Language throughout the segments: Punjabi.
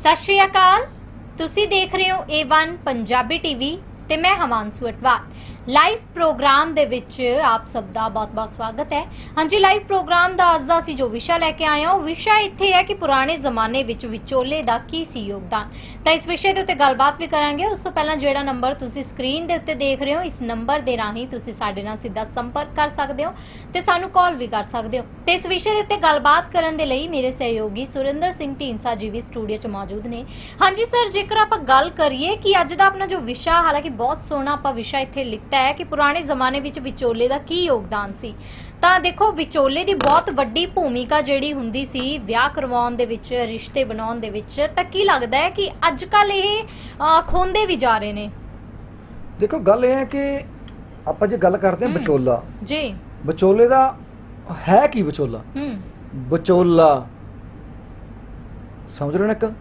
ਸਤਿ ਸ਼੍ਰੀ ਅਕਾਲ। ਤੁਸੀਂ ਦੇਖ ਰਹੇ ਹੋ A1 ਪੰਜਾਬੀ ਟੀਵੀ ਤੇ ਮੈਂ ਹਮਾਂਸੂ ਅਟਵਾਲ। ਲਾਈਵ ਪ੍ਰੋਗਰਾਮ ਦੇ ਵਿੱਚ ਆਪ ਸਭ ਦਾ ਬਹੁਤ-ਬਹੁਤ ਸਵਾਗਤ ਹੈ। ਹਾਂਜੀ, ਲਾਈਵ ਪ੍ਰੋਗਰਾਮ ਦਾ ਅੱਜ ਦਾ ਅਸੀਂ ਜੋ ਵਿਸ਼ਾ ਲੈ ਕੇ ਆਏ ਹਾਂ, ਉਹ ਵਿਸ਼ਾ ਇੱਥੇ ਹੈ ਕਿ ਪੁਰਾਣੇ ਜ਼ਮਾਨੇ ਵਿੱਚ ਵਿਚੋਲੇ ਦਾ ਕੀ ਸੀ ਯੋਗਦਾਨ। ਤਾਂ ਇਸ ਵਿਸ਼ੇ ਦੇ ਉੱਤੇ ਗੱਲਬਾਤ ਵੀ ਕਰਾਂਗੇ। ਉਸ ਤੋਂ ਪਹਿਲਾਂ ਜਿਹੜਾ ਨੰਬਰ ਤੁਸੀਂ ਸਕਰੀਨ ਦੇ ਉੱਤੇ ਦੇਖ ਰਹੇ ਹੋ, ਇਸ ਨੰਬਰ ਦੇ ਰਾਹੀਂ ਤੁਸੀਂ ਸਾਡੇ ਨਾਲ ਸਿੱਧਾ ਸੰਪਰਕ ਕਰ ਸਕਦੇ ਹੋ ਤੇ ਸਾਨੂੰ ਕਾਲ ਵੀ ਕਰ ਸਕਦੇ ਹੋ। ਤੇ ਇਸ ਵਿਸ਼ੇ ਦੇ ਉੱਤੇ ਗੱਲਬਾਤ ਕਰਨ ਦੇ ਲਈ ਮੇਰੇ ਸਹਿਯੋਗੀ ਸੁਰਿੰਦਰ ਸਿੰਘ ਢੀਂਸਾ ਜੀ ਵੀ ਸਟੂਡੀਓ 'ਚ ਮੌਜੂਦ ਨੇ। ਹਾਂਜੀ, ਸਰ, ਜੇਕਰ ਆਪਾਂ ਗੱਲ ਕਰੀਏ ਕਿ ਅੱਜ ਦਾ ਆਪਣਾ ਜੋ ਵਿਸ਼ਾ, ਹਾਲਾਂਕਿ ਬਹੁਤ ਸੋਹਣਾ ਆਪਾਂ ਵਿਸ਼ਾ ਇੱਥੇ ਲਿਖ ਲਿਖਤਾ ਹੈ ਕਿ ਪੁਰਾਣੇ ਜ਼ਮਾਨੇ ਵਿੱਚ ਵਿਚੋਲੇ ਦਾ ਕੀ ਯੋਗਦਾਨ ਸੀ। ਤਾਂ ਦੇਖੋ ਵਿਚੋਲੇ ਦੀ ਬਹੁਤ ਵੱਡੀ ਭੂਮਿਕਾ ਜਿਹੜੀ ਹੁੰਦੀ ਸੀ ਵਿਆਹ ਕਰਵਾਉਣ ਦੇ ਵਿੱਚ ਰਿਸ਼ਤੇ ਬਣਾਉਣ ਦੇ ਵਿੱਚ ਤਾਂ ਕੀ ਲੱਗਦਾ ਹੈ ਕਿ ਅੱਜ ਕੱਲ ਇਹ ਖੋਂਦੇ ਵੀ ਜਾ ਰਹੇ ਨੇ? ਦੇਖੋ ਗੱਲ ਇਹ ਹੈ ਕਿ ਆਪਾਂ ਜੇ ਗੱਲ ਕਰਦੇ ਹਾਂ। ਵਿਚੋਲਾ ਜੀ। ਵਿਚੋਲੇ ਦਾ ਹੈ ਕੀ ਵਿਚੋਲਾ? ਹੂੰ। ਵਿਚੋਲਾ। ਸਮਝ ਰਹੇ ਹੋ ਨਾ ਇੱਕ?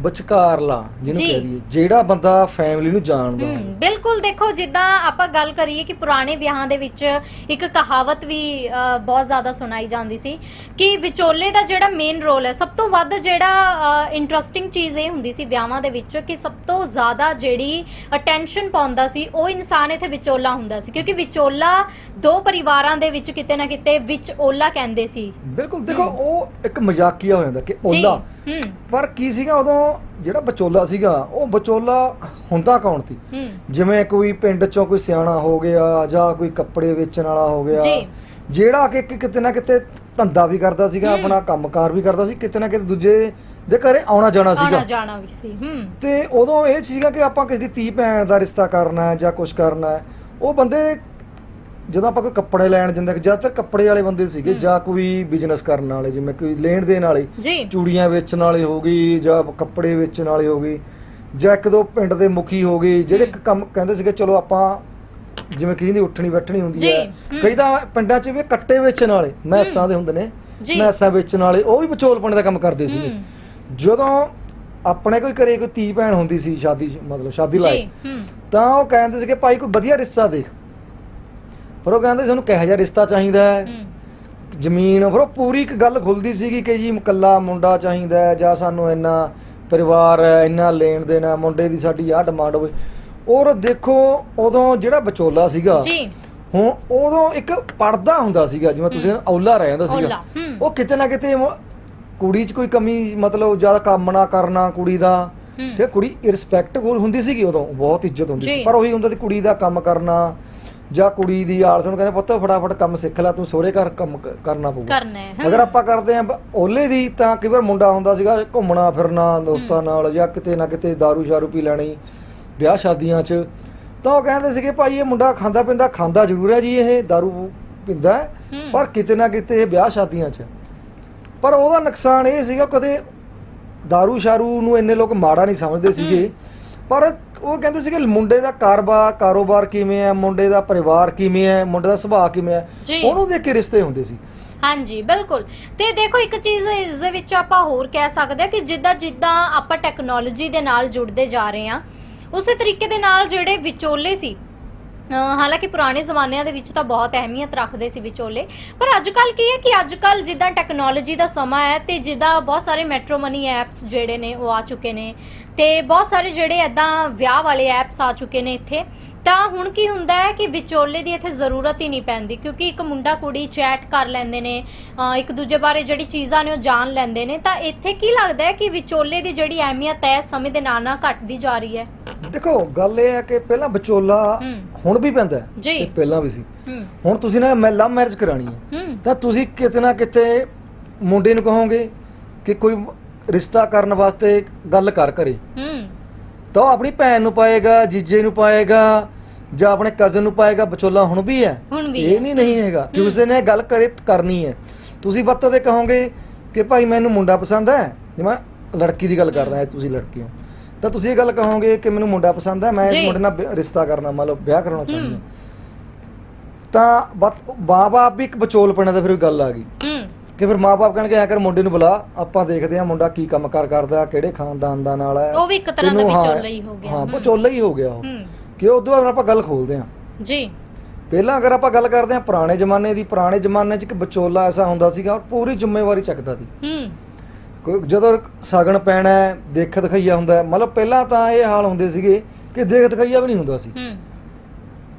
ਵਿਚਕਾਰਲਾ ਜਿਹਨੂੰ ਜੀ। ਕਹਿ ਦਈਏ ਜਿਹੜਾ ਬੰਦਾ ਫੈਮਿਲੀ ਨੂੰ ਜਾਣਦਾ ਹਮ ਹੋਵੇ ਬਿਲਕੁਲ ਦੇਖੋ ਜਿੱਦਾਂ ਆਪਾਂ ਗੱਲ ਕਰੀਏ ਕਿ ਪੁਰਾਣੇ ਵਿਆਹਾਂ ਦੇ ਵਿੱਚ ਇੱਕ ਕਹਾਵਤ ਵੀ ਅ, ਬਹੁਤ ਜ਼ਿਆਦਾ ਸੁਣਾਈ ਜਾਂਦੀ ਸੀ ਕਿ ਵਿਚੋਲੇ ਦਾ ਜਿਹੜਾ ਮੇਨ ਰੋਲ ਹੈ ਸਭ ਤੋਂ ਵੱਧ ਜਿਹੜਾ ਇੰਟਰਸਟਿੰਗ ਚੀਜ਼ ਇਹ ਹੁੰਦੀ ਸੀ ਵਿਆਹਾਂ ਦੇ ਵਿੱਚ ਕਿ ਸਭ ਤੋਂ ਜ਼ਿਆਦਾ ਜਿਹੜੀ ਅਟੈਂਸ਼ਨ ਪਾਉਂਦਾ ਸੀ ਉਹ ਇਨਸਾਨ ਇੱਥੇ ਵਿਚੋਲਾ ਹੁੰਦਾ ਸੀ। ਕਿਉਂਕਿ ਵਿਚੋਲਾ ਦੋ ਪਰਿਵਾਰਾਂ ਦੇ ਵਿੱਚ ਕਿਤੇ ਨਾ ਕਿਤੇ ਵਿੱਚ ਓਲਾ ਕਹਿੰਦੇ ਸੀ। ਬਿਲਕੁਲ ਦੇਖੋ ਉਹ ਇੱਕ ਮਜ਼ਾਕੀਆ ਹੋ ਜਾਂਦਾ ਕਿ ਓਲਾ ਹੂੰ। ਪਰ ਕੀ ਸੀਗਾ ਉਦੋਂ ਜਿਹੜਾ ਵਿਚੋਲਾ ਸੀਗਾ ਉਹ ਵਿਚੋਲਾ ਹੁੰਦਾ ਕੌਣ ਸੀ? ਹੂੰ। ਜਿਵੇਂ ਕੋਈ ਪਿੰਡ ਚੋਂ ਕੋਈ ਸਿਆਣਾ ਹੋ ਗਿਆ ਜਾਂ ਕੋਈ ਕੱਪੜੇ ਵੇਚਣ ਵਾਲਾ ਹੋ ਗਿਆ ਜੀ। ਜਿਹੜਾ ਕਿ ਕਿ- ਕਿਤੇ ਨਾ ਕਿਤੇ ਧੰਦਾ ਵੀ ਕਰਦਾ ਸੀਗਾ। ਆਪਣਾ ਕੰਮਕਾਰ ਵੀ ਕਰਦਾ ਸੀ ਕਿਤੇ ਨਾ ਕਿਤੇ ਦੂਜੇ ਦੇ ਘਰੇ ਆਉਣਾ ਜਾਣਾ ਆਣਾ ਸੀਗਾ ਜਾਣਾ ਵੀ ਸੀ ਹੂੰ। ਤੇ ਉਦੋਂ ਇਹ ਸੀਗਾ ਕਿ ਆਪਾਂ ਕਿਸੇ ਦੀ ਧੀ ਭੈਣ ਦਾ ਰਿਸ਼ਤਾ ਕਰਨਾ ਹੈ ਜਾਂ ਕੁਝ ਕਰਨਾ ਹੈ ਉਹ ਬੰਦੇ ਜਦੋਂ ਆਪਾਂ ਕੋਈ ਕੱਪੜੇ ਲੈਣ ਜਾਂਦੇ ਜ਼ਿਆਦਾਤਰ ਕੱਪੜੇ ਵਾਲੇ ਬੰਦੇ ਸੀਗੇ। ਜਾਂ ਕੋਈ ਬਿਜ਼ਨਸ ਕਰਨ ਵਾਲੇ ਜਿਵੇਂ ਕੋਈ ਲੈਣ ਦੇਣ ਵਾਲੇ ਜੀ। ਚੂੜੀਆਂ ਵੇਚਣ ਵਾਲੇ ਹੋ ਗਈ ਜਾਂ ਕੱਪੜੇ ਵੇਚਣ ਵਾਲੇ ਹੋ ਗਏ ਜਾਂ ਇੱਕ ਦੋ ਪਿੰਡ ਦੇ ਮੁਖੀ ਹੋ ਗਏ ਜਿਹੜੇ ਇੱਕ ਕੰਮ ਕਹਿੰਦੇ ਸੀਗੇ ਚਲੋ ਆਪਾਂ ਜਿਵੇਂ ਕਿਸੇ ਦੀ ਉੱਠਣੀ ਬੈਠਣੀ ਹੁੰਦੀ ਹੈ। ਕਈ ਤਾਂ ਪਿੰਡਾਂ 'ਚ ਵੀ ਕੱਟੇ ਵੇਚਣ ਵਾਲੇ ਮੈਸਾਂ ਦੇ ਹੁੰਦੇ ਨੇ। ਮੈਸਾਂ ਵੇਚਣ ਵਾਲੇ ਉਹ ਵੀ ਵਿਚੋਲਪਣੇ ਦਾ ਕੰਮ ਕਰਦੇ ਸੀਗੇ। ਜਦੋਂ ਆਪਣੇ ਕੋਈ ਘਰੇ ਕੋਈ ਧੀ ਭੈਣ ਹੁੰਦੀ ਸੀ ਸ਼ਾਦੀ ਮਤਲਬ ਸ਼ਾਦੀ ਹੂੰ। ਤਾਂ ਉਹ ਕਹਿੰਦੇ ਸੀਗੇ ਭਾਈ ਕੋਈ ਵਧੀਆ ਰਿਸ਼ਤਾ ਦੇਖ। ਪਰ ਉਹ ਕਹਿੰਦੇ ਸਾਨੂੰ ਕਿਹੋ ਜਿਹਾ ਰਿਸ਼ਤਾ ਚਾਹੀਦਾ ਹੈ? ਜ਼ਮੀਨ ਫਿਰ ਉਹ ਪੂਰੀ ਇੱਕ ਗੱਲ ਖੁੱਲਦੀ ਸੀਗੀ ਕਿ ਜੀ ਇਕੱਲਾ ਮੁੰਡਾ ਚਾਹੀਦਾ ਹੈ ਜਾਂ ਸਾਨੂੰ ਇੰਨਾ ਪਰਿਵਾਰ ਇੰਨਾ ਲੈਣ ਦੇਣਾ ਮੁੰਡੇ ਦੀ ਸਾਡੀ ਆਹ ਡਿਮਾਂਡ ਹੋਵੇ। ਔਰ ਦੇਖੋ ਉਦੋਂ ਜਿਹੜਾ ਵਿਚੋਲਾ ਸੀਗਾ ਜੀ। ਹੁਣ ਉਦੋਂ ਇੱਕ ਪਰਦਾ ਹੁੰਦਾ ਸੀਗਾ ਜਿਵੇਂ ਤੁਸੀਂ ਔਲਾ ਰਹਿ ਜਾਂਦਾ ਸੀਗਾ। ਉਹ ਕਿਤੇ ਨਾ ਕਿਤੇ ਕੁੜੀ 'ਚ ਕੋਈ ਕਮੀ ਮਤਲਬ ਜ਼ਿਆਦਾ ਕੰਮ ਨਾ ਕਰਨਾ ਕੁੜੀ ਦਾ। ਤੇ ਕੁੜੀ ਰਿਸਪੈਕਟਫੁਲ ਹੁੰਦੀ ਸੀਗੀ ਉਦੋਂ ਬਹੁਤ ਇੱਜ਼ਤ ਹੁੰਦੀ। ਸੀ। ਪਰ ਉਹੀ ਹੁੰਦਾ ਸੀ ਕੁੜੀ ਦਾ ਕੰਮ ਕਰਨਾ ਜਾਂ ਕੁੜੀ ਦੀ ਆਲਸ ਨੂੰ ਕਹਿੰਦੇ ਪੁੱਤ ਫਟਾਫਟ ਕੰਮ ਸਿੱਖ ਲੈ ਤੂੰ ਸਹੁਰੇ ਘਰ ਕੰਮ ਕ- ਕਰਨਾ ਪਊਗਾ ਕਰਨਾ ਹੈ ਹਮ। ਅਗਰ ਆਪਾਂ ਕਰਦੇ ਆਂ ਬ- ਓਲੇ ਦੀ ਤਾਂ ਕਈ ਵਾਰ ਮੁੰਡਾ ਹੁੰਦਾ ਸੀਗਾ ਘੁੰਮਣਾ ਫਿਰਨਾ ਦੋਸਤਾਂ ਨਾਲ ਜਾਂ ਕਿਤੇ ਨਾ ਕਿਤੇ दारू ਸ਼ਾਰੂ ਪੀ ਲੈਣੀ ਵਿਆਹ ਸ਼ਾਦੀਆਂ 'ਚ ਤਾਂ ਉਹ ਕਹਿੰਦੇ ਸੀਗੇ ਭਾਈ ਇਹ ਮੁੰਡਾ ਖਾਂਦਾ ਪੀਂਦਾ ਖਾਂਦਾ ਜ਼ਰੂਰ ਹੈ ਜੀ ਇਹ दारू ਪੀਂਦਾ ਹੈ, ਹੂੰ। ਪਰ ਕਿਤੇ ਨਾ ਕਿਤੇ ਇਹ ਵਿਆਹ ਸ਼ਾਦੀਆਂ 'ਚ ਪਰ ਉਹਦਾ ਨੁਕਸਾਨ ਇਹ ਸੀਗਾ ਕਦੇ दारू ਸ਼ਾਰੂ ਨੂੰ ਇੰਨੇ ਲੋਕ ਮਾੜਾ ਨਹੀਂ ਸਮਝਦੇ ਸੀਗੇ ਪਰ ਉਹ ਕਹਿੰਦੇ ਸੀਗੇ ਮੁੰਡੇ ਦਾ ਕਾਰੋਬਾਰ ਕਾਰੋਬਾਰ ਕਿਵੇਂ ਹੈ? ਮੁੰਡੇ ਦਾ ਪਰਿਵਾਰ ਕਿਵੇਂ ਹੈ? ਮੁੰਡੇ ਦਾ ਸੁਭਾਅ ਕਿਵੇਂ ਹੈ? ਜੀ। ਉਹਨੂੰ ਦੇਖ ਕੇ ਰਿਸ਼ਤੇ ਹੁੰਦੇ ਸੀ। ਹਾਂਜੀ ਬਿਲਕੁਲ। ਤੇ ਦੇਖੋ ਇੱਕ ਚੀਜ਼ ਇਸ ਦੇ ਵਿੱਚ ਆਪਾਂ ਹੋਰ ਕਹਿ ਸਕਦੇ ਹਾਂ ਕਿ ਜਿੱਦਾਂ ਜਿੱਦਾਂ ਆਪਾਂ ਟੈਕਨੋਲੋਜੀ ਦੇ ਨਾਲ ਜੁੜਦੇ ਜਾ ਰਹੇ ਹਾਂ ਉਸੇ ਤਰੀਕੇ ਦੇ ਨਾਲ ਜਿਹੜੇ ਵਿਚੋਲੇ ਸੀ ਹਾਲਾਂਕਿ ਪੁਰਾਣੇ ਜ਼ਮਾਨਿਆਂ ਦੇ ਵਿੱਚ ਤਾਂ ਬਹੁਤ ਅਹਿਮੀਅਤ ਰੱਖਦੇ ਸੀ ਵਿਚੋਲੇ, ਪਰ ਅੱਜ ਕੱਲ ਕੀ ਹੈ ਕਿ ਅੱਜ ਕੱਲ ਜਿੱਦਾਂ ਟੈਕਨੋਲੋਜੀ ਦਾ ਸਮਾਂ ਹੈ ਤੇ ਜਿੱਦਾਂ ਬਹੁਤ ਸਾਰੇ ਮੈਟਰੋਮਨੀ ਐਪਸ ਜਿਹੜੇ ਨੇ ਉਹ ਆ ਚੁੱਕੇ ਨੇ ਤੇ ਬਹੁਤ ਸਾਰੇ ਜਿਹੜੇ ਐਦਾਂ ਵਿਆਹ ਵਾਲੇ ਐਪਸ ਆ ਚੁੱਕੇ ਨੇ ਇੱਥੇ, ਤਾਂ ਹੁਣ ਕੀ ਹੁੰਦਾ ਹੈ ਕਿ ਵਿਚੋਲੇ ਦੀ ਇੱਥੇ ਜ਼ਰੂਰਤ ਹੀ ਨਹੀਂ ਪੈਂਦੀ ਕਿਉਂਕਿ ਇੱਕ ਮੁੰਡਾ ਕੁੜੀ ਚੈਟ ਕਰ ਲੈਂਦੇ ਨੇ ਇੱਕ ਦੂਜੇ ਬਾਰੇ ਜਿਹੜੀ ਚੀਜ਼ਾਂ ਨੇ ਉਹ ਜਾਣ ਲੈਂਦੇ ਨੇ, ਤਾਂ ਇੱਥੇ ਕੀ ਲੱਗਦਾ ਹੈ ਕਿ ਵਿਚੋਲੇ ਦੀ ਜਿਹੜੀ ਅਹਿਮੀਅਤ ਹੈ ਸਮੇਂ ਦੇ ਨਾਲ ਨਾਲ ਘਟਦੀ ਜਾ ਰਹੀ ਹੈ? ਦੇਖੋ ਗੱਲ ਇਹ ਹੈ ਕਿ ਪਹਿਲਾਂ ਵਿਚੋਲਾ। ਹੁਣ ਵੀ ਪੈਂਦਾ ਹੈ ਜੀ। ਤੇ ਪਹਿਲਾਂ ਵੀ ਸੀ। ਹੂੰ। ਹੁਣ ਤੁਸੀਂ ਨਾ ਮੈਂ ਲਵ ਮੈਰਿਜ ਕਰਾਣੀ ਹੈ। ਹੂੰ। ਤਾਂ ਤੁਸੀਂ ਕਿਤੇ ਨਾ ਕਿਤੇ ਮੁੰਡੇ ਨੂੰ ਕਹੋਗੇ ਕਿ ਕੋਈ ਰਿਸ਼ਤਾ ਕਰਨ ਵਾਸਤੇ ਗੱਲ ਕਰ ਕਰੇ ਹੂੰ। ਤਾਂ ਉਹ ਆਪਣੀ ਭੈਣ ਨੂੰ ਪਾਏਗਾ ਜੀਜੇ ਨੂੰ ਪਾਏਗਾ ਜਾਂ ਆਪਣੇ ਕਜ਼ਨ ਨੂੰ ਪਾਏਗਾ ਵਿਚੋਲਾ ਹੁਣ ਵੀ ਹੈ। ਹੁਣ ਵੀ ਇਹ ਹੈ। ਨਹੀਂ ਨਹੀਂ ਹੈਗਾ। ਕਿ ਉਸੇ ਨੇ ਗੱਲ ਕਰੇ ਕਰਨੀ ਹੈ। ਤੁਸੀਂ ਬੱਤੋਂ ਤੇ ਕਹੋਗੇ ਕਿ ਭਾਈ ਮੈਨੂੰ ਮੁੰਡਾ ਪਸੰਦ ਹੈ। ਜਿਵੇਂ ਲੜਕੀ ਦੀ ਗੱਲ ਕਰ ਰਿਹਾ ਤੁਸੀਂ ਲੜਕੀ ਹੋ। ਤਾਂ ਤੁਸੀਂ ਇਹ ਗੱਲ ਕਹੋਗੇ ਕਿ ਮੈਨੂੰ ਮੁੰਡਾ ਪਸੰਦ ਹੈ ਮੈਂ ਜੀ। ਇਸ ਮੁੰਡੇ ਨਾਲ ਵਿ- ਰਿਸ਼ਤਾ ਕਰਨਾ ਮਤਲਬ ਵਿਆਹ ਕਰਾਉਣਾ ਚਾਹੁੰਦੀ। ਹੂੰ। ਤਾਂ ਬਾਪ ਵੀ ਇੱਕ ਵਿਚੋਲ ਪੈਣਾ ਦਾ ਫਿਰ ਗੱਲ ਆ ਗਈ। ਹੂੰ। ਕਿ ਫਿਰ ਮਾਪੇ ਕਹਿਣਗੇ ਐ ਕਰ ਮੁੰਡੇ ਨੂੰ ਬੁਲਾ ਆਪਾਂ ਦੇਖਦੇ ਆ ਮੁੰਡਾ ਕੀ ਕੰਮ ਕਾਰ ਕਰਦਾ ਕਿਹੜੇ ਖਾਨਦਾਨ ਦਾ ਨਾਲ ਹੈ ਉਹ ਵੀ ਇੱਕ ਤਰ੍ਹਾਂ ਦਾ ਤੈਨੂੰ ਹਾਂ- ਵਿਚੋਲਾ ਹੀ ਹੋ ਗਿਆ। ਹਾਂ ਹੂੰ। ਵਿਚੋਲਾ ਹੀ ਹੋ ਗਿਆ ਉਹ। ਹੂੰ। ਕਿ ਉਦੋਂ ਬਾਅਦ ਆਪਾਂ ਗੱਲ ਖੋਲਦੇ ਆ ਜੀ। ਪਹਿਲਾਂ ਅਗਰ ਆਪਾਂ ਗੱਲ ਕਰਦੇ ਆ ਪੁਰਾਣੇ ਜ਼ਮਾਨੇ ਦੀ ਪੁਰਾਣੇ ਜ਼ਮਾਨੇ 'ਚ ਇੱਕ ਵਿਚੋਲਾ ਐਸਾ ਹੁੰਦਾ ਸੀਗਾ ਉਹ ਪੂਰੀ ਜ਼ਿੰਮੇਵਾਰੀ ਚੱਕਦਾ ਸੀ। ਹੂੰ। ਕੋਈ- ਜਦੋਂ ਸਗਣ ਪੈਣਾ ਦੇਖ ਦਿਖਾਈਆ ਹੁੰਦਾ। ਮਤਲਬ ਪਹਿਲਾਂ ਤਾਂ ਇਹ ਹਾਲ ਹੁੰਦੇ ਸੀਗੇ ਕਿ ਦੇਖ ਦਿਖਾਈਆ ਵੀ ਨਹੀਂ ਹੁੰਦਾ ਸੀ।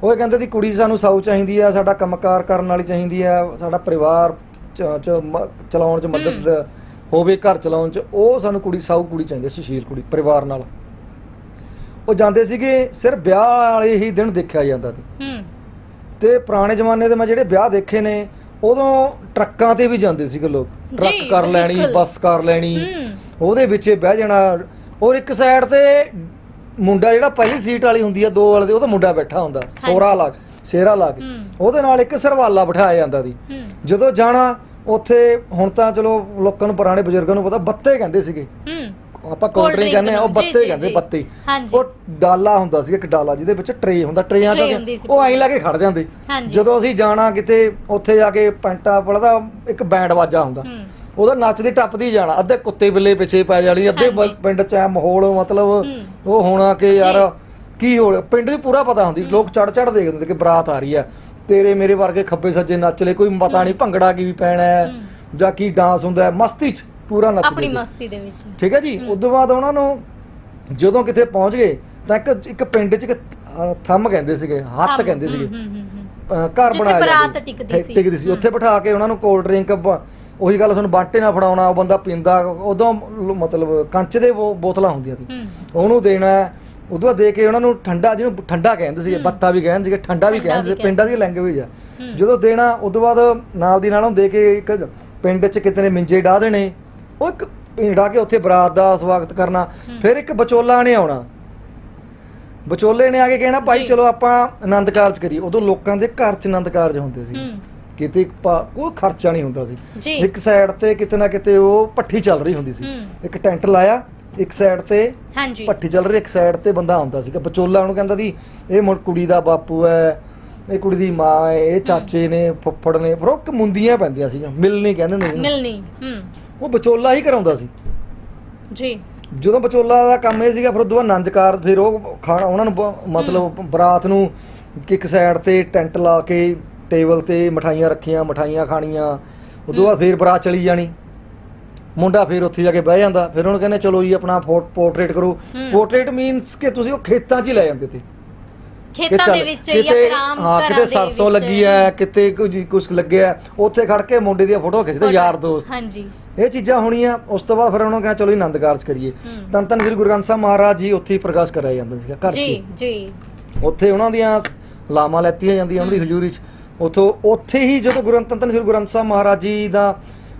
ਉਹ ਕਹਿੰਦੇ ਦੀ ਕੁੜੀ ਸਾਨੂੰ ਸਾਊ ਚਾਹੀਦੀ ਆ ਸਾਡਾ ਕੰਮਕਾਰ ਕਰਨ ਵਾਲੀ ਚਾਹੀਦੀ ਆ ਸਾਡਾ ਪਰਿਵਾਰ ਚਲਾਉਣ ਚ ਮਦਦ ਹੋਵੇ ਘਰ ਚਲਾਉਣ ਚ ਉਹ ਸਾਨੂੰ ਕੁੜੀ ਸਾਊ ਕੁੜੀ ਚਾਹੀਦੀ ਸੁਸ਼ੀਲ ਕੁੜੀ ਪਰਿਵਾਰ ਨਾਲ। ਉਹ ਜਾਂਦੇ ਸੀਗੇ ਸਿਰਫ ਵਿਆਹ ਵਾਲੇ ਹੀ ਦਿਨ ਦੇਖਿਆ ਜਾਂਦਾ ਸੀ। ਹੂੰ। ਤੇ ਪੁਰਾਣੇ ਜ਼ਮਾਨੇ ਦੇ ਮੈਂ ਜਿਹੜੇ ਵਿਆਹ ਦੇਖੇ ਨੇ ਉਦੋਂ ਟਰੱਕਾਂ ਤੇ ਵੀ ਜਾਂਦੇ ਸੀਗੇ ਲੋਕ। ਟਰੱਕ ਕਰ ਲੈਣੀ। ਬੱਸ ਕਰ ਲੈਣੀ। ਉਹਦੇ ਵਿੱਚ ਬਹਿ ਜਾਣਾ। ਔਰ ਇੱਕ ਸਾਈਡ ਤੇ ਮੁੰਡਾ ਜਿਹੜਾ ਪਹਿਲੀ ਸੀਟ ਵਾਲੀ ਹੁੰਦੀ ਆ ਦੋ ਵਾਲੇ ਦੇ ਉਹਦਾ ਮੁੰਡਾ ਬੈਠਾ ਹੁੰਦਾ। ਸੋਰਾ ਲਾ ਕੇ ਸੇਰਾ ਲਾ ਕੇ। ਉਹਦੇ ਨਾਲ ਇੱਕ ਸਰਵਾਲਾ ਬਿਠਾਇਆ ਜਾਂਦਾ ਸੀ। ਜਦੋਂ ਜਾਣਾ ਉੱਥੇ ਹੁਣ ਤਾਂ ਚਲੋ ਲੋਕਾਂ ਨੂੰ ਪੁਰਾਣੇ ਬਜ਼ੁਰਗਾਂ ਨੂੰ ਪਤਾ ਬੱਤੇ ਕਹਿੰਦੇ ਸੀਗੇ। ਆਪਾਂ ਕੋਲਡ ਡਰਿੰਕ ਕਹਿੰਦੇ ਆ ਉਹ ਬੱਤੇ ਕਹਿੰਦੇ। ਬੱਤੇ। ਉਹ ਡਾਲਾ ਹੁੰਦਾ ਸੀ ਇੱਕ ਡਾਲਾ ਜਿਹਦੇ ਵਿੱਚ ਟਰੇ ਹੁੰਦਾ ਟਰੇਆਂ ਚ ਉਹ ਐਂ ਲਾ ਕੇ ਖੜ ਜਾਂਦੇ। ਜਦੋਂ ਅਸੀਂ ਜਾਣਾ ਕਿਤੇ ਉੱਥੇ ਜਾ ਕੇ ਪੈਂਟਾ ਪੜਦਾ ਇੱਕ ਬੈਂਡ ਵਾਜਾ ਹੁੰਦਾ ਉਹਦਾ ਨੱਚਦੀ ਟੱਪਦੀ ਜਾਣਾ ਅੱਧੇ ਕੁੱਤੇ ਬਿੱਲੇ ਪਿੱਛੇ ਪੈ ਜਾਣੀ ਅੱਧੇ। ਪਿੰਡ ਚ ਐ ਮਾਹੌਲ ਮਤਲਬ। ਉਹ ਹੋਣਾ ਕਿ ਯਾਰ। ਕੀ ਹੋ ਰਿਹਾ ਪਿੰਡ ਦੀ ਪੂਰਾ ਪਤਾ ਹੁੰਦੀ ਲੋਕ ਚੜ ਚੜ ਦੇਖਦੇ ਹੁੰਦੇ ਕਿ ਬਰਾਤ ਆ ਰਹੀ ਆ ਤੇਰੇ ਮੇਰੇ ਵਰਗੇ ਖੱਬੇ ਸੱਜੇ ਨੱਚ ਲੈ ਕੋਈ ਪਤਾ ਨਹੀਂ ਭੰਗੜਾ ਕੀ ਵੀ ਪੈਣਾ ਜਾਂ ਕੀ ਡਾਂਸ ਹੁੰਦਾ ਮਸਤੀ ਚ ਪੂਰਾ ਨੱਚਦੇ ਆਪਣੀ ਸੀ। ਮਸਤੀ ਦੇ ਵਿੱਚ। ਠੀਕ ਹੈ ਜੀ? ਉਸ ਤੋਂ ਬਾਅਦ ਉਹਨਾਂ ਨੂੰ ਜਦੋਂ ਕਿਤੇ ਪਹੁੰਚ ਗਏ ਤਾਂ ਇੱਕ ਇੱਕ ਪਿੰਡ ਚ ਇੱਕ ਥੰਮ ਕਹਿੰਦੇ ਸੀਗੇ ਹੱਥ ਕਹਿੰਦੇ ਸੀਗੇ। ਘਰ ਜਿੱਥੇ ਬਣਾਇਆ ਬਰਾਤ ਜਾਂਦਾ ਟਿਕਦੀ ਸੀ। ਟਿਕਦੀ ਸੀ। ਉੱਥੇ ਬਿਠਾ ਕੇ ਉਹਨਾਂ ਨੂੰ ਕੋਲਡ ਡਰਿੰਕ ਉਹੀ ਗੱਲ ਤੁਹਾਨੂੰ ਬਾਟੇ ਨਾਲ ਫੜਾਉਣਾ ਉਹ ਬੰਦਾ ਪੀਂਦਾ ਉਦੋਂ ਮਤਲਬ ਕੰਚ ਦੇ ਬੋਤਲਾਂ ਹੁੰਦੀਆਂ ਸੀ। ਉਹਨੂੰ ਦੇਣਾ ਉਦੋਂ ਬਾਅਦ ਦੇ ਕੇ ਉਹਨਾਂ ਨੂੰ ਠੰਡਾ ਜਿਹਨੂੰ ਠੰਡਾ ਕਹਿੰਦੇ ਸੀ ਬੱਤਾ ਵੀ ਕਹਿੰਦੇ ਸੀਗੇ ਠੰਡਾ ਵੀ ਕਹਿੰਦੇ ਸੀ ਪਿੰਡਾਂ ਦੀ ਲੈਂਗੁਏਜ ਆ। ਜਦੋਂ ਦੇਣਾ ਉਦੋਂ ਬਾਅਦ ਨਾਲ ਦੀ ਨਾਲ ਉਹਨੂੰ ਦੇ ਕੇ ਇੱਕ ਪਿੰਡ 'ਚ ਕਿਤੇ ਨੇ ਮਿੰਜੇ ਢਾ ਦੇਣੇ ਉਹ ਇੱਕ ਢਾ ਕੇ ਉੱਥੇ ਬਰਾਤ ਦਾ ਸਵਾਗਤ ਕਰਨਾ ਫਿਰ ਇੱਕ ਵਿਚੋਲਾ ਨੇ ਆਉਣਾ। ਵਿਚੋਲੇ ਨੇ ਆ ਕੇ ਕਹਿਣਾ ਭਾਈ। ਚਲੋ ਆਪਾਂ ਆਨੰਦ ਕਾਰਜ ਕਰੀਏ। ਉਦੋਂ ਲੋਕਾਂ ਦੇ ਘਰ 'ਚ ਆਨੰਦ ਕਾਰਜ ਹੁੰਦੇ ਸੀ। ਕਿਤੇ ਕੋਈ ਖਰਚਾ ਨਹੀਂ ਹੁੰਦਾ ਸੀ। ਇੱਕ ਸਾਈਡ ਤੇ ਕਿਤੇ ਨਾ ਕਿਤੇ ਉਹ ਪੱਠੀ ਚੱਲ ਰਹੀ ਹੁੰਦੀ ਸੀ। ਇੱਕ ਟੈਂਟ ਲਾਇਆ ਇੱਕ ਸਾਈਡ ਤੇ ਹਾਂਜੀ। ਪੱਠੀ ਚੱਲ ਰਹੀ ਇੱਕ ਸਾਈਡ ਤੇ ਬੰਦਾ ਹੁੰਦਾ ਸੀਗਾ। ਵਿਚੋਲਾ ਉਹਨੂੰ ਕਹਿੰਦਾ ਸੀ ਇਹ ਮੁੰ ਕੁੜੀ ਦਾ ਬਾਪੂ ਹੈ ਇਹ ਕੁੜੀ ਦੀ ਮਾਂ ਹੈ ਇਹ ਚਾਚੇ ਨੇ ਫੁੱਫੜ ਨੇ। ਇੱਕ ਮੁੰਦੀਆਂ ਪੈਂਦੀਆਂ ਸੀਗੀਆਂ ਮਿਲਣੀ ਕਹਿੰਦੇ ਹੁੰਦੇ ਸੀ ਉਹਨੂੰ। ਮਿਲਣੀ ਹੂੰ। ਉਹ ਵਿਚੋਲਾ ਹੀ ਕਰਾਉਂਦਾ ਸੀ। ਜੀ। ਜਦੋਂ ਵਿਚੋਲਾ ਦਾ ਕੰਮ ਇਹ ਸੀਗਾ ਫਿਰ ਉਦੋਂ ਬਾਅਦ ਆਨੰਦ ਕਾਰ ਫਿਰ ਉਹ ਖਾਣਾ ਉਹਨਾਂ ਨੂੰ ਮਤਲਬ ਬਰਾਤ ਨੂੰ ਇੱਕ ਸਾਈਡ ਤੇ ਟੈਂਟ ਲਾ ਕੇ ਟੇਬਲ ਤੇ ਮਠਾਈਆਂ ਰੱਖੀਆਂ ਮਠਾਈਆਂ ਖਾਣੀਆਂ। ਉਦੋਂ ਬਾਅਦ ਫਿਰ ਬਰਾਤ ਚਲੀ ਜਾਣੀ। ਮੁੰਡਾ ਫਿਰ ਉੱਥੇ ਜਾ ਕੇ ਬਹਿ ਜਾਂਦਾ। ਫਿਰ ਉਹਨੂੰ ਕਹਿੰਦੇ ਚਲੋ ਜੀ ਆਪਣਾ ਪੋਰਟਰੇਟ ਕਰੋ। ਪੋਰਟਰੇਟ ਮੀਨਸ ਕਿ ਤੁਸੀਂ ਉਹ ਖੇਤਾਂ 'ਚ ਹੀ ਲੈ ਜਾਂਦੇ ਤੇ। ਖੇਤਾਂ ਦੇ ਵਿੱਚ ਜਾਂ ਹਾਂ ਘਰਾਂ ਕਿਤੇ ਸਰਸੋਂ ਵਿੱਚ। ਲੱਗੀ ਹੈ ਕਿਤੇ ਕੁਝ ਕੁਝ ਲੱਗਿਆ ਹੈ, ਉੱਥੇ ਖੜ ਕੇ ਮੁੰਡੇ ਦੀਆਂ ਫੋਟੋ ਖਿੱਚਦੇ ਯਾਰ ਦੋਸਤ। ਹਾਂਜੀ। ਇਹ ਚੀਜ਼ਾਂ ਹੋਣੀਆਂ ਉਸ ਤੋਂ ਬਾਅਦ ਫਿਰ ਉਹਨਾਂ ਕਹਿੰਦਾ ਚਲੋ ਜੀ ਆਨੰਦ ਕਾਰਜ ਕਰੀਏ। ਹੂੰ। ਤਾਂ ਤਾਂ ਸ੍ਰੀ ਗੁਰੂ ਗ੍ਰੰਥ ਸਾਹਿਬ ਮਹਾਰਾਜ ਜੀ ਉੱਥੇ ਹੀ ਪ੍ਰਕਾਸ਼ ਕਰਾਇਆ ਜਾਂਦਾ ਸੀਗਾ ਘਰ 'ਚ ਜੀ ਹੀ। ਜੀ। ਉੱਥੇ ਉਹਨਾਂ ਦੀਆਂ ਲਾਵਾਂ ਲੈਤੀਆਂ ਜਾਂਦੀਆਂ ਉਹਨਾਂ ਦੀ ਹਜ਼ੂਰੀ 'ਚ। ਉਥੋਂ ਉੱਥੇ ਹੀ ਜਦੋਂ ਗੁਰੂ ਧੰਨ ਧੰਨ ਸ੍ਰੀ ਗੁਰੂ ਗ੍ਰੰਥ ਸਾਹਿਬ ਮਹਾਰਾਜ ਜੀ ਦਾ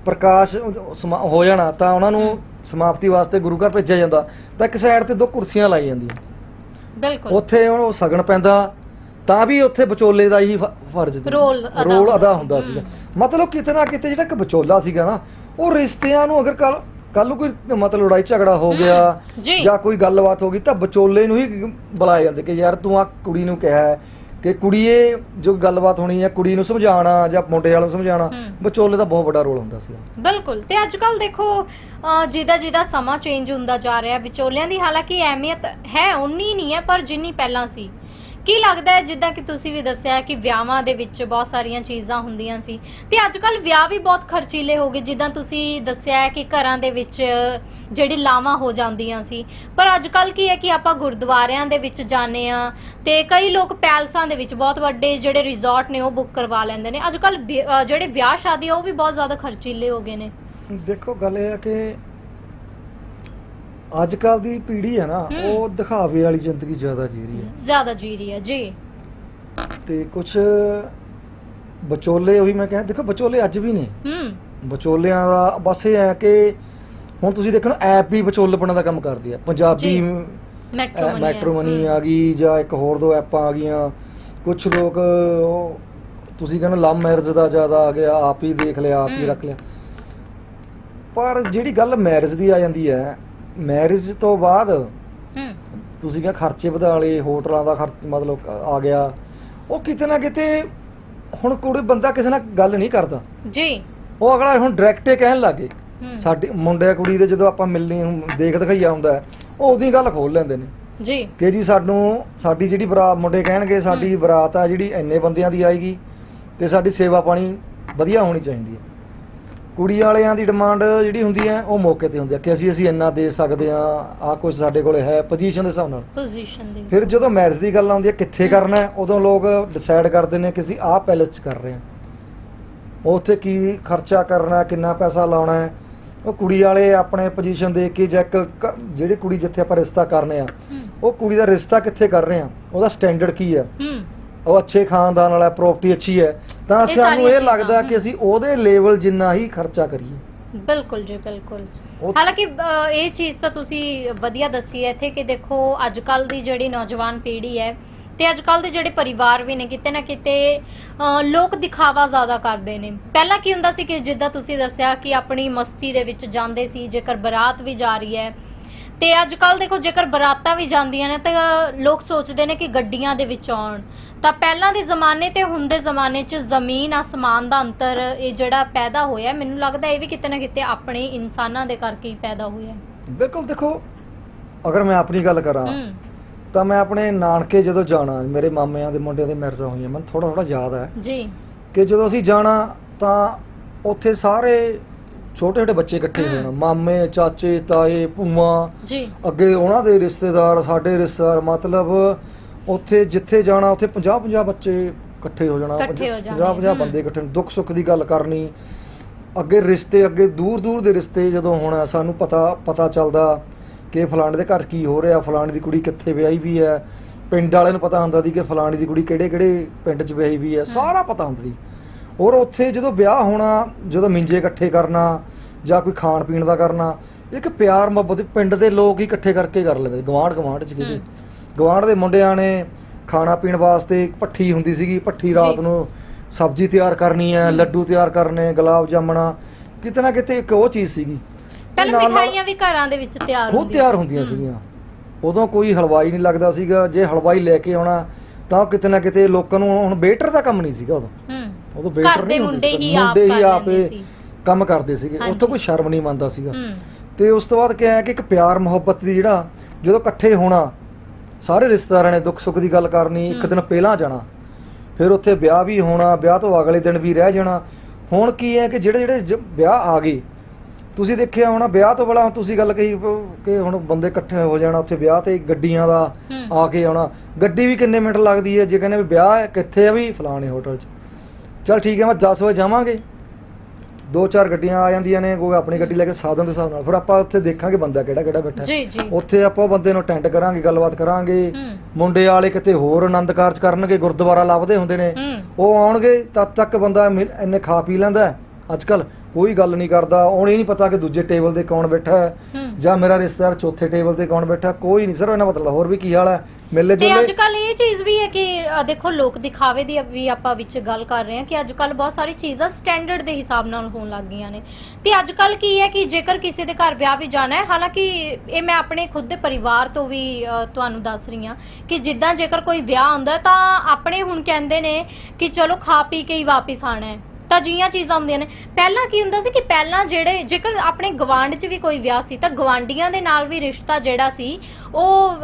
ਪ੍ਰਕਾਸ਼ ਸਮਾ- ਹੋ ਜਾਣਾ ਤਾਂ ਉਹਨਾਂ ਨੂੰ ਸਮਾਪਤੀ ਵਾਸਤੇ ਗੁਰੂ ਘਰ ਭੇਜਿਆ ਜਾਂਦਾ। ਤਾਂ ਇੱਕ ਸਾਈਡ ਤੇ ਦੋ ਕੁਰਸੀਆਂ ਲਾਈ ਜਾਂਦੀਆਂ। ਬਿਲਕੁਲ ਉੱਥੇ ਉਹ ਸਗਣ ਪੈਂਦਾ ਤਾਂ ਵੀ ਉੱਥੇ ਵਿਚੋਲੇ ਦਾ ਹੀ ਫਰਜ਼ ਸੀ। ਰੋਲ ਅਦਾ ਰੋਲ ਹੁੰਦਾ ਅਦਾ ਸੀ। ਹੁੰਦਾ ਸੀਗਾ ਮਤਲਬ ਕਿਤੇ ਨਾ ਕਿਤੇ ਜਿਹੜਾ ਇੱਕ ਵਿਚੋਲਾ ਸੀਗਾ ਨਾ ਉਹ ਰਿਸ਼ਤਿਆਂ ਨੂੰ ਅਗਰ ਕੱਲ ਕੱਲ ਨੂੰ ਕੋਈ ਮਤਲਬ ਲੜਾਈ ਝਗੜਾ ਹੋ ਗਿਆ ਜੀ। ਕੋਈ ਗੱਲਬਾਤ ਹੋ ਗਈ ਤਾਂ ਵਿਚੋਲੇ ਨੂੰ ਹੀ ਬੁਲਾਇਆ ਜਾਂਦੇ ਕਿ ਯਾਰ ਤੂੰ ਆ ਕੁੜੀ ਨੂੰ ਕਿਹਾ ਕਿ ਕੁੜੀਏ ਜੋ ਗੱਲਬਾਤ ਹੋਣੀ ਹੈ ਕੁੜੀ ਨੂੰ ਸਮਝਾਉਣਾ ਜਾਂ ਮੁੰਡੇ ਵਾਲੇ ਨੂੰ ਸਮਝਾਉਣਾ। ਵਿਚੋਲੇ ਦਾ ਬਹੁਤ ਵੱਡਾ ਰੋਲ ਹੁੰਦਾ ਸੀ ਬਿਲਕੁਲ ਤੇ ਅੱਜ ਕੱਲ ਦੇਖੋ ਜਿਹਦਾ ਜਿਹਦਾ ਸਮਾਂ ਚੇਂਜ ਹੁੰਦਾ ਜਾ ਰਿਹਾ, ਵਿਚੋਲਿਆਂ ਦੀ ਹਾਲਾਂਕਿ ਅਹਿਮੀਅਤ ਹੈ ਉਨੀ ਨਹੀਂ ਹੈ, ਪਰ ਜਿੰਨੀ ਪਹਿਲਾਂ ਸੀ। ਕੀ ਲੱਗਦਾ ਹੈ, ਜਿੱਦਾਂ ਕਿ ਤੁਸੀਂ ਵੀ ਦੱਸਿਆ ਕਿ ਵਿਆਹਾਂ ਦੇ ਵਿੱਚ ਬਹੁਤ ਸਾਰੀਆਂ ਚੀਜ਼ਾਂ ਹੁੰਦੀਆਂ ਸੀ। ਤੇ ਅੱਜ ਕੱਲ ਵਿਆਹ ਵੀ ਬਹੁਤ ਖਰਚੀਲੇ ਹੋ ਗਏ, ਜਿੱਦਾਂ ਤੁਸੀਂ ਦੱਸਿਆ ਕਿ ਘਰਾਂ ਦੇ ਵਿੱਚ ਜਿਹੜੀ ਲਾਵਾਂ ਹੋ ਜਾਂਦੀਆਂ ਸੀ। ਪਰ ਅੱਜ ਕੱਲ ਕੀ ਹੈ ਕਿ ਆਪਾਂ ਗੁਰਦੁਆਰਿਆਂ ਦੇ ਵਿੱਚ ਜਾਂਦੇ ਆ ਤੇ ਕਈ ਲੋਕ ਪੈਲਸਾਂ ਦੇ ਵਿੱਚ ਬਹੁਤ ਵੱਡੇ ਜਿਹੜੇ ਰਿਜ਼ੋਰਟ ਨੇ ਉਹ ਬੁੱਕ ਕਰਵਾ ਲੈਂਦੇ ਨੇ। ਅੱਜ ਕੱਲ ਜਿਹੜੇ ਵਿਆਹ ਸ਼ਾਦੀ ਆ, ਉਹ ਵੀ ਬਹੁਤ ਜ਼ਿਆਦਾ ਖਰਚੀਲੇ ਹੋ ਗਏ ਨੇ। ਦੇਖੋ ਗੱਲ ਇਹ ਹੈ ਕਿ ਅੱਜ ਕੱਲ ਦੀ ਪੀੜ੍ਹੀ ਹੈ ਨਾ। ਉਹ ਦਿਖਾਵੇ ਵਾਲੀ ਜ਼ਿੰਦਗੀ ਜ਼ਿਆਦਾ ਜੀ ਰਹੀ ਹੈ ਜ਼ਿਆਦਾ ਜੀ ਰਹੀ ਹੈ ਜੀ। ਤੇ ਕੁਝ ਵਿਚੋਲੇ ਉਹੀ ਮੈਂ ਕਹਿੰਦਾ ਦੇਖੋ ਵਿਚੋਲੇ ਅੱਜ ਵੀ ਨੇ। ਹੂੰ। ਵਿਚੋਲਿਆਂ ਦਾ ਬਸ ਇਹ ਹੈ ਕਿ ਹੁਣ ਤੁਸੀਂ ਦੇਖੋ ਨਾ ਐਪ ਵੀ ਵਿਚੋਲਪਣਾ ਦਾ ਕੰਮ ਕਰਦੀ ਆ। ਪੰਜਾਬੀ। ਮੈਟਰੋਮਨੀ ਮੈਟਰੋਮਨੀ ਆ ਗਈ ਜਾਂ ਇੱਕ ਹੋਰ ਦੋ ਐਪਾਂ ਆ ਗਈਆਂ। ਕੁਝ ਲੋਕ ਤੁਸੀਂ ਕਹਿੰਦੇ ਲਵ ਮੈਰਿਜ ਦਾ ਜ਼ਿਆਦਾ ਆ ਗਿਆ ਆਪ ਹੀ ਦੇਖ ਲਿਆ ਆਪ ਹੂੰ। ਰੱਖ ਲਿਆ। ਪਰ ਜਿਹੜੀ ਗੱਲ ਮੈਰਿਜ ਦੀ ਆ ਜਾਂਦੀ ਹੈ ਮੈਰਿਜ ਤੋਂ ਬਾਅਦ ਹੂੰ। ਤੁਸੀਂ ਕਿਹਾ ਖਰਚੇ ਵਧਾ ਲਏ ਹੋਟਲਾਂ ਦਾ ਖਰਚ ਮਤਲਬ ਆ ਗਿਆ। ਉਹ ਕਿਤੇ ਨਾ ਕਿਤੇ ਹੁਣ ਕੋਈ ਬੰਦਾ ਕਿਸੇ ਨਾਲ ਗੱਲ ਨਹੀਂ ਕਰਦਾ। ਜੀ। ਉਹ ਅਗਲਾ ਹੁਣ ਡਾਇਰੈਕਟ ਹੀ ਕਹਿਣ ਲੱਗੇ ਸਾਡੇ ਮੁੰਡੇ ਕੁੜੀ ਦੇ ਜਦੋਂ ਆਪਾਂ ਮਿਲਣੀ ਹੁੰ- ਦੇਖ ਦਿਖਾਈਆ ਹੁੰਦਾ ਹੈ, ਉਹ ਉਹਦੀ ਗੱਲ ਖੋਲ ਲੈਂਦੇ ਨੇ। ਜੀ। ਕਿ ਜੀ ਸਾਨੂੰ ਸਾਡੀ ਜਿਹੜੀ ਬਰਾਤ ਮੁੰਡੇ ਕਹਿਣਗੇ ਸਾਡੀ ਬਰਾਤ ਆ ਜਿਹੜੀ ਇੰਨੇ ਬੰਦਿਆਂ ਦੀ ਆਏਗੀ ਤੇ ਸਾਡੀ ਸੇਵਾ ਪਾਣੀ ਵਧੀਆ ਹੋਣੀ ਚਾਹੀਦੀ ਹੈ। ਕੁੜੀ ਵਾਲਿਆਂ ਦੀ ਡਿਮਾਂਡ ਜਿਹੜੀ ਹੁੰਦੀ ਹੈ ਉਹ ਮੌਕੇ ਤੇ ਹੁੰਦੀ ਹੈ ਕਿ ਅਸੀਂ ਅਸੀਂ ਇੰਨਾ ਦੇ ਸਕਦੇ ਆ ਆ ਕੁਝ ਸਾਡੇ ਕੋਲੇ ਹੈ ਪੋਜੀਸ਼ਨ ਦੇ ਹਿਸਾਬ ਨਾਲ। ਪੋਜੀਸ਼ਨ ਦੇ। ਫਿਰ ਜਦੋਂ ਮੈਰਿਜ ਦੀ ਗੱਲ ਆਉਂਦੀ ਹੈ ਕਿੱਥੇ ਕਰਨਾ ਹੈ ਉਦੋਂ ਲੋਕ ਡਿਸਾਈਡ ਕਰਦੇ ਨੇ ਕਿ ਅਸੀਂ ਆਹ ਪੈਲਸ 'ਚ ਕਰ ਰਹੇ ਹਾਂ। ਉੱਥੇ ਕੀ ਖਰਚਾ ਕਰਨਾ ਕਿੰਨਾ ਪੈਸਾ ਲਾਉਣਾ ਹੈ ਉਹ ਕੁੜੀ ਵਾਲੇ ਆਪਣੇ ਪੋਜੀਸ਼ਨ ਦੇਖ ਕੇ ਜਾਂ ਜਿਹੜੀ ਕੁੜੀ ਜਿੱਥੇ ਆਪਾਂ ਰਿਸ਼ਤਾ ਕਰਨੇ ਆ ਉਹ ਕੁੜੀ ਦਾ ਰਿਸ਼ਤਾ ਕਿੱਥੇ ਕਰ ਰਹੇ ਆ ਉਹਦਾ ਸਟੈਂਡਰਡ ਕੀ ਹੂੰ। ਉਹ ਅੱਛੇ ਖਾਨਦਾਨ ਵਾਲਾ ਪ੍ਰਾਪਰਟੀ ਅੱਛੀ ਹੈ ਤਾਂ ਸਾਨੂੰ ਇਹ ਲੱਗਦਾ ਕਿ ਅਸੀਂ ਉਹਦੇ ਲੈਵਲ ਜਿੰਨਾ ਹੀ ਖਰਚਾ ਕਰੀਏ। ਬਿਲਕੁਲ ਜੀ ਬਿਲਕੁਲ। ਹਾਲਾਂਕਿ ਇਹ ਚੀਜ਼ ਤਾਂ ਤੁਸੀਂ ਵਧੀਆ ਦੱਸੀ ਹੈ ਇੱਥੇ ਕਿ ਦੇਖੋ ਅੱਜ ਕੱਲ ਦੀ ਜਿਹੜੀ ਨੌਜਵਾਨ ਪੀੜ੍ਹੀ ਹੈ ਤੇ ਅੱਜ ਕੱਲ ਦੇ ਜਿਹੜੇ ਪਰਿਵਾਰ ਵੀ ਨੇ ਕਿਤੇ ਨਾ ਕਿਤੇ ਲੋਕ ਦਿਖਾਵਾ ਜ਼ਿਆਦਾ ਕਰਦੇ ਨੇ। ਪਹਿਲਾਂ ਕੀ ਹੁੰਦਾ ਸੀ ਕਿ ਜਿੱਦਾਂ ਤੁਸੀਂ ਦੱਸਿਆ ਕਿ ਆਪਣੀ ਮਸਤੀ ਦੇ ਵਿੱਚ ਜਾਂਦੇ ਸੀ ਜੇਕਰ ਬਰਾਤ ਵੀ ਜਾ ਰਹੀ ਹੈ ਤੇ ਅੱਜ ਕੱਲ ਦੇਖੋ ਜੇਕਰ ਬਰਾਤਾਂ ਵੀ ਜਾਂਦੀਆਂ ਨੇ ਤਾਂ ਲੋਕ ਸੋਚਦੇ ਨੇ ਕਿ ਗੱਡੀਆਂ ਦੇ ਵਿੱਚ ਆਉਣ। ਤਾਂ ਪਹਿਲਾਂ ਦੇ ਜ਼ਮਾਨੇ ਤੇ ਹੁਣ ਦੇ ਜ਼ਮਾਨੇ 'ਚ ਜ਼ਮੀਨ ਆਸਮਾਨ ਦਾ ਅੰਤਰ ਇਹ ਜਿਹੜਾ ਪੈਦਾ ਹੋਇਆ ਮੈਨੂੰ ਲੱਗਦਾ ਇਹ ਵੀ ਕਿਤੇ ਨਾ ਕਿਤੇ ਆਪਣੇ ਇਨਸਾਨਾਂ ਦੇ ਕਰਕੇ ਹੀ ਪੈਦਾ ਹੋਇਆ ਬਿਲਕੁਲ ਦੇਖੋ ਅਗਰ ਮੈਂ ਆਪਣੀ ਗੱਲ ਕਰਾਂ ਹੂੰ। ਤਾਂ ਮੈਂ ਆਪਣੇ ਨਾਨਕੇ ਜਦੋਂ ਜਾਣਾ ਮੇਰੇ ਮਾਮਿਆਂ ਦੇ ਮੁੰਡਿਆਂ ਦੇ ਮੈਰਿਜਾਂ ਹੋਈਆਂ ਮੈਨੂੰ ਥੋੜਾ ਥੋੜਾ ਯਾਦ ਹੈ ਜੀ। ਕਿ ਜਦੋਂ ਅਸੀਂ ਜਾਣਾ ਤਾਂ ਉੱਥੇ ਸਾਰੇ ਛੋਟੇ ਛੋਟੇ ਬੱਚੇ ਇਕੱਠੇ। ਹੋਣਾ। ਮਾਮੇ ਚਾਚੇ ਤਾਏ ਭੂਆ। ਜੀ। ਅੱਗੇ ਉਹਨਾਂ ਦੇ ਰਿਸ਼ਤੇਦਾਰ ਸਾਡੇ ਰਿਸ਼ਤੇਦਾਰ। ਮਤਲਬ ਉੱਥੇ ਜਿੱਥੇ ਜਾਣਾ ਉੱਥੇ 50 50 ਬੱਚੇ ਇਕੱਠੇ ਹੋ ਜਾਣਾ। ਇਕੱਠੇ ਹੋ ਜਾਣੇ, 50 50 ਹਮ। ਬੰਦੇ ਇਕੱਠੇ ਦੁੱਖ ਸੁੱਖ ਦੀ ਗੱਲ ਕਰਨੀ। ਅੱਗੇ ਰਿਸ਼ਤੇ ਅੱਗੇ ਦੂਰ ਦੂਰ ਦੇ ਰਿਸ਼ਤੇ ਜਦੋਂ ਹੋਣਾ ਸਾਨੂੰ ਪਤਾ ਪਤਾ ਚੱਲਦਾ ਕਿ ਫਲਾਣੇ ਦੇ ਘਰ ਕੀ ਹੋ ਰਿਹਾ। ਫਲਾਣੇ ਦੀ ਕੁੜੀ ਕਿੱਥੇ ਵਿਆਹੀ ਵੀ ਹੈ। ਪਿੰਡ ਵਾਲਿਆਂ ਨੂੰ ਪਤਾ ਹੁੰਦਾ ਸੀ ਕਿ ਫਲਾਣੇ ਦੀ ਕੁੜੀ ਕਿਹੜੇ ਕਿਹੜੇ ਪਿੰਡ 'ਚ ਵਿਆਹੀ ਵੀ ਹੈ। ਸਾਰਾ ਪਤਾ ਹੁੰਦਾ ਸੀ। ਔਰ ਉੱਥੇ ਜਦੋਂ ਵਿਆਹ ਹੋਣਾ ਜਦੋਂ ਮਿੰਜੇ ਇਕੱਠੇ ਕਰਨਾ ਜਾਂ ਕੋਈ ਖਾਣ ਪੀਣ ਦਾ ਕਰਨਾ ਇੱਕ ਪਿਆਰ ਮੁਹੱਬਤ ਪਿੰਡ ਦੇ ਲੋਕ ਹੀ ਇਕੱਠੇ ਕਰਕੇ ਕਰ ਲੈਂਦੇ ਗਵਾਂਢ ਗਵਾਂਢ ਚ ਕਿਤੇ। ਗਵਾਂਢ ਦੇ ਮੁੰਡਿਆਂ ਨੇ ਖਾਣਾ ਪੀਣ ਵਾਸਤੇ ਇੱਕ ਭੱਠੀ ਹੁੰਦੀ ਸੀਗੀ ਭੱਠੀ ਰਾਤ। ਨੂੰ ਸਬਜ਼ੀ ਤਿਆਰ ਕਰਨੀ ਹੈ। ਲੱਡੂ ਤਿਆਰ ਕਰਨੇ ਗੁਲਾਬ ਜਾਮਣਾ ਕਿਤੇ ਨਾ ਕਿਤੇ ਇੱਕ ਉਹ ਚੀਜ਼ ਸੀਗੀ ਪਹਿਲਾਂ ਮਿਠਾਈਆਂ ਵੀ ਘਰਾਂ ਦੇ ਵਿੱਚ ਤਿਆਰ ਹੁੰਦੀਆਂ ਤਿਆਰ ਹੁੰਦੀਆਂ। ਸੀਗੀਆਂ ਉਦੋਂ ਕੋਈ ਹਲਵਾਈ ਨਹੀਂ ਲੱਗਦਾ ਸੀਗਾ ਜੇ ਹਲਵਾਈ ਲੈ ਕੇ ਆਉਣਾ ਤਾਂ ਉਹ ਕਿਤੇ ਨਾ ਕਿਤੇ ਲੋਕਾਂ ਨੂੰ ਹੁਣ ਵੇਟਰ ਦਾ ਕੰਮ ਨਹੀਂ ਸੀਗਾ ਉਦੋਂ ਹੂੰ ਉਦੋਂ ਵੇਟਰ ਨਹੀਂ ਹੁੰਦੇ ਮੁੰਡੇ। ਹੀ ਆਪ ਮੁੰਡੇ ਹੀ ਆਪੇ। ਕੰਮ ਕਰਦੇ ਸੀਗੇ। ਉੱਥੋਂ ਕੋਈ ਸ਼ਰਮ ਨਹੀਂ ਮੰਨਦਾ ਸੀਗਾ ਤੇ ਉਸ ਤੋਂ ਬਾਅਦ ਕਿਹਾ ਕਿ ਇੱਕ ਪਿਆਰ ਮੁਹੱਬਤ ਦੀ ਜਿਹੜਾ ਜਦੋਂ ਇਕੱਠੇ ਹੋਣਾ ਸਾਰੇ ਰਿਸ਼ਤੇਦਾਰਾਂ ਨੇ ਦੁੱਖ ਸੁੱਖ ਦੀ ਗੱਲ ਕਰਨੀ ਇੱਕ। ਦਿਨ ਪਹਿਲਾਂ ਜਾਣਾ ਫਿਰ ਉੱਥੇ ਵਿਆਹ ਵੀ ਹੋਣਾ ਵਿਆਹ ਤੋਂ ਅਗਲੇ ਦਿਨ ਵੀ ਰਹਿ ਜਾਣਾ ਹੁਣ ਕੀ ਹੈ ਕਿ ਜਿਹੜੇ ਜਿਹੜੇ ਵਿਆਹ ਆ ਗਏ ਤੁਸੀਂ ਦੇਖਿਆ ਹੋਣਾ ਵਿਆਹ ਤੋਂ ਪਹਿਲਾਂ ਤੁਸੀਂ ਗੱਲ ਕਹੀ ਕਿ ਹੁਣ ਬੰਦੇ ਇਕੱਠੇ ਹੋ ਜਾਣਾ ਉੱਥੇ ਵਿਆਹ ਤੇ ਗੱਡੀਆਂ ਦਾ। ਆ ਕੇ ਆਉਣਾ ਗੱਡੀ ਵੀ ਕਿੰਨੇ ਮਿੰਟ ਲੱਗਦੀ ਹੈ ਜੇ ਕਹਿੰਦੇ ਵਿਆਹ ਕਿੱਥੇ ਆ ਵੀ ਫਲਾਣੇ ਹੋਟਲ 'ਚ ਚਲ ਠੀਕ ਹੈ ਮੈਂ 10 ਵਜੇ ਜਾਵਾਂਗੇ। ਦੋ ਚਾਰ ਗੱਡੀਆਂ ਆ ਜਾਂਦੀਆਂ ਨੇ ਕੋਈ ਆਪਣੀ ਗੱਡੀ ਲੈ ਕੇ ਸਾਧਨ ਦੇ ਹਿਸਾਬ ਨਾਲ। ਫਿਰ ਆਪਾਂ ਉੱਥੇ ਦੇਖਾਂਗੇ ਬੰਦਾ ਕਿਹੜਾ ਕਿਹੜਾ ਬੈਠਾ। ਜੀ ਜੀ। ਉੱਥੇ ਆਪਾਂ ਬੰਦੇ ਨੂੰ ਅਟੈਂਡ ਕਰਾਂਗੇ ਗੱਲਬਾਤ ਕਰਾਂਗੇ। ਹੂੰ। ਮੁੰਡੇ ਵਾਲੇ ਕਿਤੇ ਹੋਰ ਆਨੰਦ ਕਾਰਜ ਕਰਨਗੇ ਗੁਰਦੁਆਰਾ ਲੱਭਦੇ ਹੁੰਦੇ ਨੇ। ਹੂੰ। ਉਹ ਆਉਣਗੇ ਤਦ ਤੱਕ ਬੰਦਾ ਮਿਲ- ਇੰਨੇ ਖਾ ਪੀ ਲੈਂਦਾ। ਅੱਜ ਕੱਲ ਕੋਈ ਗੱਲ ਨਹੀਂ ਕਰਦਾ ਉਹਨੂੰ ਇਹ ਨਹੀਂ ਪਤਾ ਕਿ ਦੂਜੇ ਟੇਬਲ ਤੇ ਕੌਣ ਬੈਠਾ ਹੈ ਹੂੰ। ਜਾਂ ਮੇਰਾ ਰਿਸ਼ਤੇਦਾਰ ਚੌਥੇ ਟੇਬਲ ਤੇ ਕੌਣ ਬੈਠਾ ਕੋਈ ਨਹੀਂ। ਸਰ ਇਹਨਾਂ ਮਤਲਬ ਹੋਰ ਵੀ ਕੀ ਹਾਲ ਹੈ? ਮਿਲੇ ਤੇ ਅੱਜ ਜੁਲੇ ਕੱਲ ਇਹ ਚੀਜ਼ ਵੀ ਹੈ ਕਿ ਅ, ਦੇਖੋ ਲੋਕ ਦਿਖਾਵੇ ਦੀ ਵੀ ਆਪਾਂ ਵਿੱਚ ਗੱਲ ਕਰ ਰਹੇ ਹਾਂ ਕਿ ਅੱਜ ਕੱਲ ਬਹੁਤ ਸਾਰੀ ਚੀਜ਼ਾਂ ਸਟੈਂਡਰਡ ਦੇ ਹਿਸਾਬ ਨਾਲ ਹੋਣ ਲੱਗ ਗਈਆਂ ਨੇ। ਤੇ ਅੱਜ ਕੱਲ ਕੀ ਹੈ ਕਿ ਜੇਕਰ ਕਿਸੇ ਦੇ ਘਰ ਵਿਆਹ ਵੀ ਜਾਣਾ ਹੈ ਹਾਲਾਂਕਿ ਇਹ ਮੈਂ ਆਪਣੇ ਖੁਦ ਦੇ ਪਰਿਵਾਰ ਤੋਂ ਵੀ ਅ, ਤੁਹਾਨੂੰ ਦੱਸ ਰਹੀ ਹਾਂ ਕਿ ਜਿੱਦਾਂ ਜੇਕਰ ਕੋਈ ਵਿਆਹ ਹੁੰਦਾ ਹੈ ਤਾਂ ਆਪਣੇ ਹੁਣ ਕਹਿੰਦੇ ਨੇ ਕਿ ਚਲੋ ਖਾ ਪੀ ਕੇ ਹੀ ਵਾਪਿਸ ਆਣਾ ਹੈ। ਤਾਂ ਜੀਆਂ ਚੀਜ਼ਾਂ ਹੁੰਦੀਆਂ ਨੇ। ਪਹਿਲਾਂ ਕੀ ਹੁੰਦਾ ਸੀ ਕਿ ਪਹਿਲਾਂ ਜਿਹੜੇ, ਜੇਕਰ ਆਪਣੇ ਗਵਾਂਢ 'ਚ ਵੀ ਕੋਈ ਵਿਆਹ ਸੀ, ਤਾਂ ਗਵਾਂਢੀਆਂ ਦੇ ਨਾਲ ਵੀ ਰਿਸ਼ਤਾ ਜਿਹੜਾ ਸੀ, ਉਹ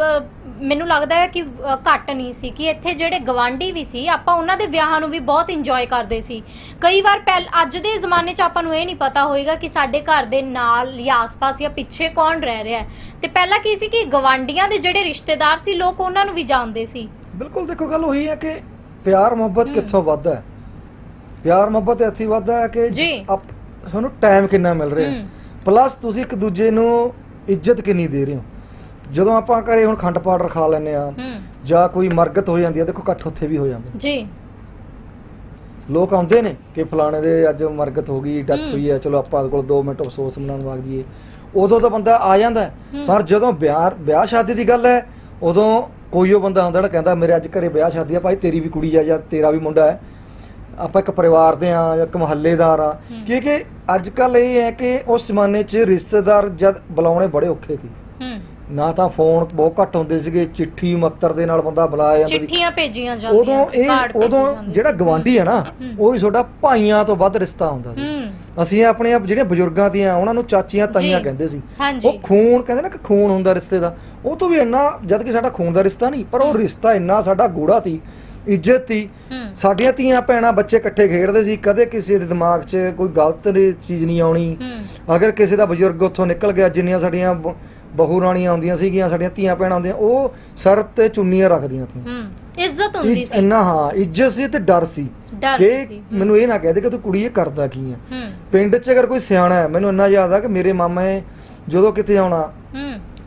ਮੈਨੂੰ ਲੱਗਦਾ ਹੈ ਕਿ ਘੱਟ ਨਹੀਂ ਸੀ ਕਿ ਇੱਥੇ ਜਿਹੜੇ ਗਵਾਂਢੀ ਵੀ ਸੀ, ਆਪਾਂ ਉਹਨਾਂ ਦੇ ਵਿਆਹਾਂ ਨੂੰ ਵੀ ਬਹੁਤ ਇੰਜੋਏ ਕਰਦੇ ਸੀ। ਕਈ ਵਾਰ ਪਹਿਲ, ਅੱਜ ਦੇ ਜ਼ਮਾਨੇ 'ਚ ਆਪਾਂ ਨੂੰ ਇਹ ਨਹੀਂ ਪਤਾ ਹੋਏਗਾ ਕਿ ਸਾਡੇ ਘਰ ਦੇ ਨਾਲ ਜਾਂ ਆਸ-ਪਾਸ ਜਾਂ ਪਿੱਛੇ ਕੌਣ ਰਹਿ ਰਿਹਾ ਹੈ। ਤੇ ਪਹਿਲਾਂ ਕੀ ਸੀ ਕਿ ਗਵਾਂਢੀਆਂ ਦੇ ਜਿਹੜੇ ਰਿਸ਼ਤੇਦਾਰ ਸੀ, ਲੋਕ ਉਹਨਾਂ ਨੂੰ ਵੀ ਜਾਣਦੇ ਸੀ। ਬਿਲਕੁਲ ਦੇਖੋ, ਗੱਲ ਉਹੀ ਹੈ ਕਿ ਪਿਆਰ ਮੁਹੱਬਤ ਹੂੰ। ਕਿੱਥੋਂ ਵੱਧਦਾ ਹੈ? ਪਿਆਰ ਮੁਹੱਬਤ ਇੱਥੇ ਵੱਧਦਾ ਹੈ ਕਿ ਜੀ। ਆਪ- ਤੁਹਾਨੂੰ ਟਾਈਮ ਕਿੰਨਾ ਮਿਲ ਰਿਹਾ ਹੂੰ। ਪਲੱਸ ਤੁਸੀਂ ਇੱਕ ਦੂਜੇ ਨੂੰ ਇੱਜ਼ਤ ਕਿੰਨੀ ਦੇ ਰਹੇ ਹੋ ਜਦੋਂ ਆਪਾਂ ਘਰੇ ਹੁਣ ਖੰਡ ਪਾਊਡਰ ਖਾ ਲੈਂਦੇ ਆ ਹੂੰ ਜਾਂ ਕੋਈ ਮਰਗਤ ਹੋ ਜਾਂਦੀ ਹੈ ਦੇਖੋ ਇਕੱਠ ਉੱਥੇ ਵੀ ਹੋ ਜਾਂਦੇ ਜੀ ਲੋਕ ਆਉਂਦੇ ਨੇ ਕਿ ਫਲਾਣੇ ਦੇ ਅੱਜ ਮਰਗਤ ਹੋ ਗਈ ਡੈਥ ਹੂੰ। ਹੋਈ ਹੈ ਚਲੋ ਆਪਾਂ ਕੋਲ 2 ਮਿੰਟ ਅਫਸੋਸ ਮਨਾਉਣ ਵਗ ਜੀਏ ਉਦੋਂ ਤਾਂ ਬੰਦਾ ਆ ਜਾਂਦਾ ਹੈ। ਹੂੰ। ਪਰ ਜਦੋਂ ਵਿਆਹ ਵਿਆਹ ਸ਼ਾਦੀ ਦੀ ਗੱਲ ਹੈ ਉਦੋਂ ਕੋਈ ਉਹ ਬੰਦਾ ਹੁੰਦਾ ਜਿਹੜਾ ਕਹਿੰਦਾ ਮੇਰੇ ਅੱਜ ਘਰੇ ਵਿਆਹ ਸ਼ਾਦੀ ਆ ਭਾਈ ਤੇਰੀ ਵੀ ਕੁੜੀ ਆ ਜਾਂ ਤੇਰਾ ਵੀ ਮੁੰਡਾ ਹੈ ਆਪਾਂ ਇੱਕ ਪਰਿਵਾਰ ਦੇ ਆ ਜਾਂ ਇੱਕ ਮੁਹੱਲੇਦਾਰ ਆ। ਕਿਉਂਕਿ ਅੱਜ ਕੱਲ ਇਹ ਹੈ ਕਿ ਉਸ ਜ਼ਮਾਨੇ 'ਚ ਰਿਸ਼ਤੇਦਾਰ ਜਦ ਬੁਲਾਉਣੇ ਬੜੇ ਔਖੇ ਸੀ। ਨਾ ਤਾਂ ਫੋਨ ਬਹੁਤ ਘੱਟ ਹੁੰਦੇ ਸੀਗੇ ਚਿੱਠੀ ਮੱਤਰ ਦੇ ਨਾਲ ਬੰਦਾ ਬੁਲਾਇਆ ਜਾਂਦਾ ਸੀ। ਚਿੱਠੀਆਂ ਭੇਜੀਆਂ ਜਾਂਦੀਆਂ ਉਦੋਂ ਇਹ ਉਦੋਂ ਜਿਹੜਾ। ਗਵਾਂਢੀ ਹੈ ਨਾ। ਉਹ ਹੀ ਤੁਹਾਡਾ ਭਾਈਆਂ ਤੋਂ ਵੱਧ ਰਿਸ਼ਤਾ ਹੁੰਦਾ ਸੀ। ਅਸੀਂ ਆਪਣੇ ਆਪ ਜਿਹੜੀਆਂ ਬਜ਼ੁਰਗਾਂ ਦੀਆਂ ਉਹਨਾਂ ਨੂੰ ਚਾਚੀਆਂ ਤਾਈਆਂ। ਕਹਿੰਦੇ ਸੀ। ਉਹ ਖੂਨ ਕਹਿੰਦੇ ਨਾ ਕਿ ਖੂਨ ਹੁੰਦਾ ਰਿਸ਼ਤੇ ਦਾ। ਉਹ ਤੋਂ ਵੀ ਇੰਨਾ ਜਦ ਕਿ ਸਾਡਾ ਖੂਨ ਦਾ ਰਿਸ਼ਤਾ ਨਹੀਂ ਪਰ ਉਹ ਰਿਸ਼ਤਾ ਇੰਨਾ ਸਾਡਾ ਗੂੜਾ ਸੀ ਇੱਜ਼ਤ ਸੀ ਹੂੰ। ਸਾਡੀਆਂ ਧੀਆਂ ਭੈਣਾਂ ਬੱਚੇ ਇਕੱਠੇ ਖੇਡਦੇ ਸੀ ਕਦੇ ਕਿਸੇ ਦੇ ਦਿਮਾਗ 'ਚ ਕੋਈ ਗਲਤ ਚੀਜ਼ ਨਹੀਂ ਆਉਣੀ। ਅਗਰ ਕਿਸੇ ਦਾ ਬਜ਼ੁਰਗ ਉੱਥੋਂ ਨਿਕਲ ਗਿਆ ਜਿੰਨੀਆਂ ਸਾਡੀਆਂ ਬਹੂ ਰਾਣੀਆਂ ਆਉਂਦੀਆਂ ਸੀਗੀਆਂ ਸਾਡੀਆਂ ਧੀਆਂ ਭੈਣਾਂ ਆਉਂਦੀਆਂ ਉਹ ਸਰ ਤੇ ਚੁੰਨੀਆਂ ਰੱਖਦੀਆਂ ਸੀ। ਇੱਜ਼ਤ ਹੁੰਦੀ ਸੀ। ਇੰਨਾ ਹਾਂ ਇੱਜ਼ਤ ਸੀ ਤੇ ਡਰ ਸੀ। ਕਿ ਮੈਨੂੰ ਇਹ ਨਾ ਕਹਿ ਦੇ ਕਿ ਤੂੰ ਕੁੜੀ ਇਹ ਕਰਦਾ ਕੀ ਆ। ਪਿੰਡ 'ਚ ਅਗਰ ਕੋਈ ਸਿਆਣਾ ਹੈ ਮੈਨੂੰ ਇੰਨਾ ਯਾਦ ਆ ਕਿ ਮੇਰੇ ਮਾਮੇ ਜਦੋਂ ਕਿਤੇ ਆਉਣਾ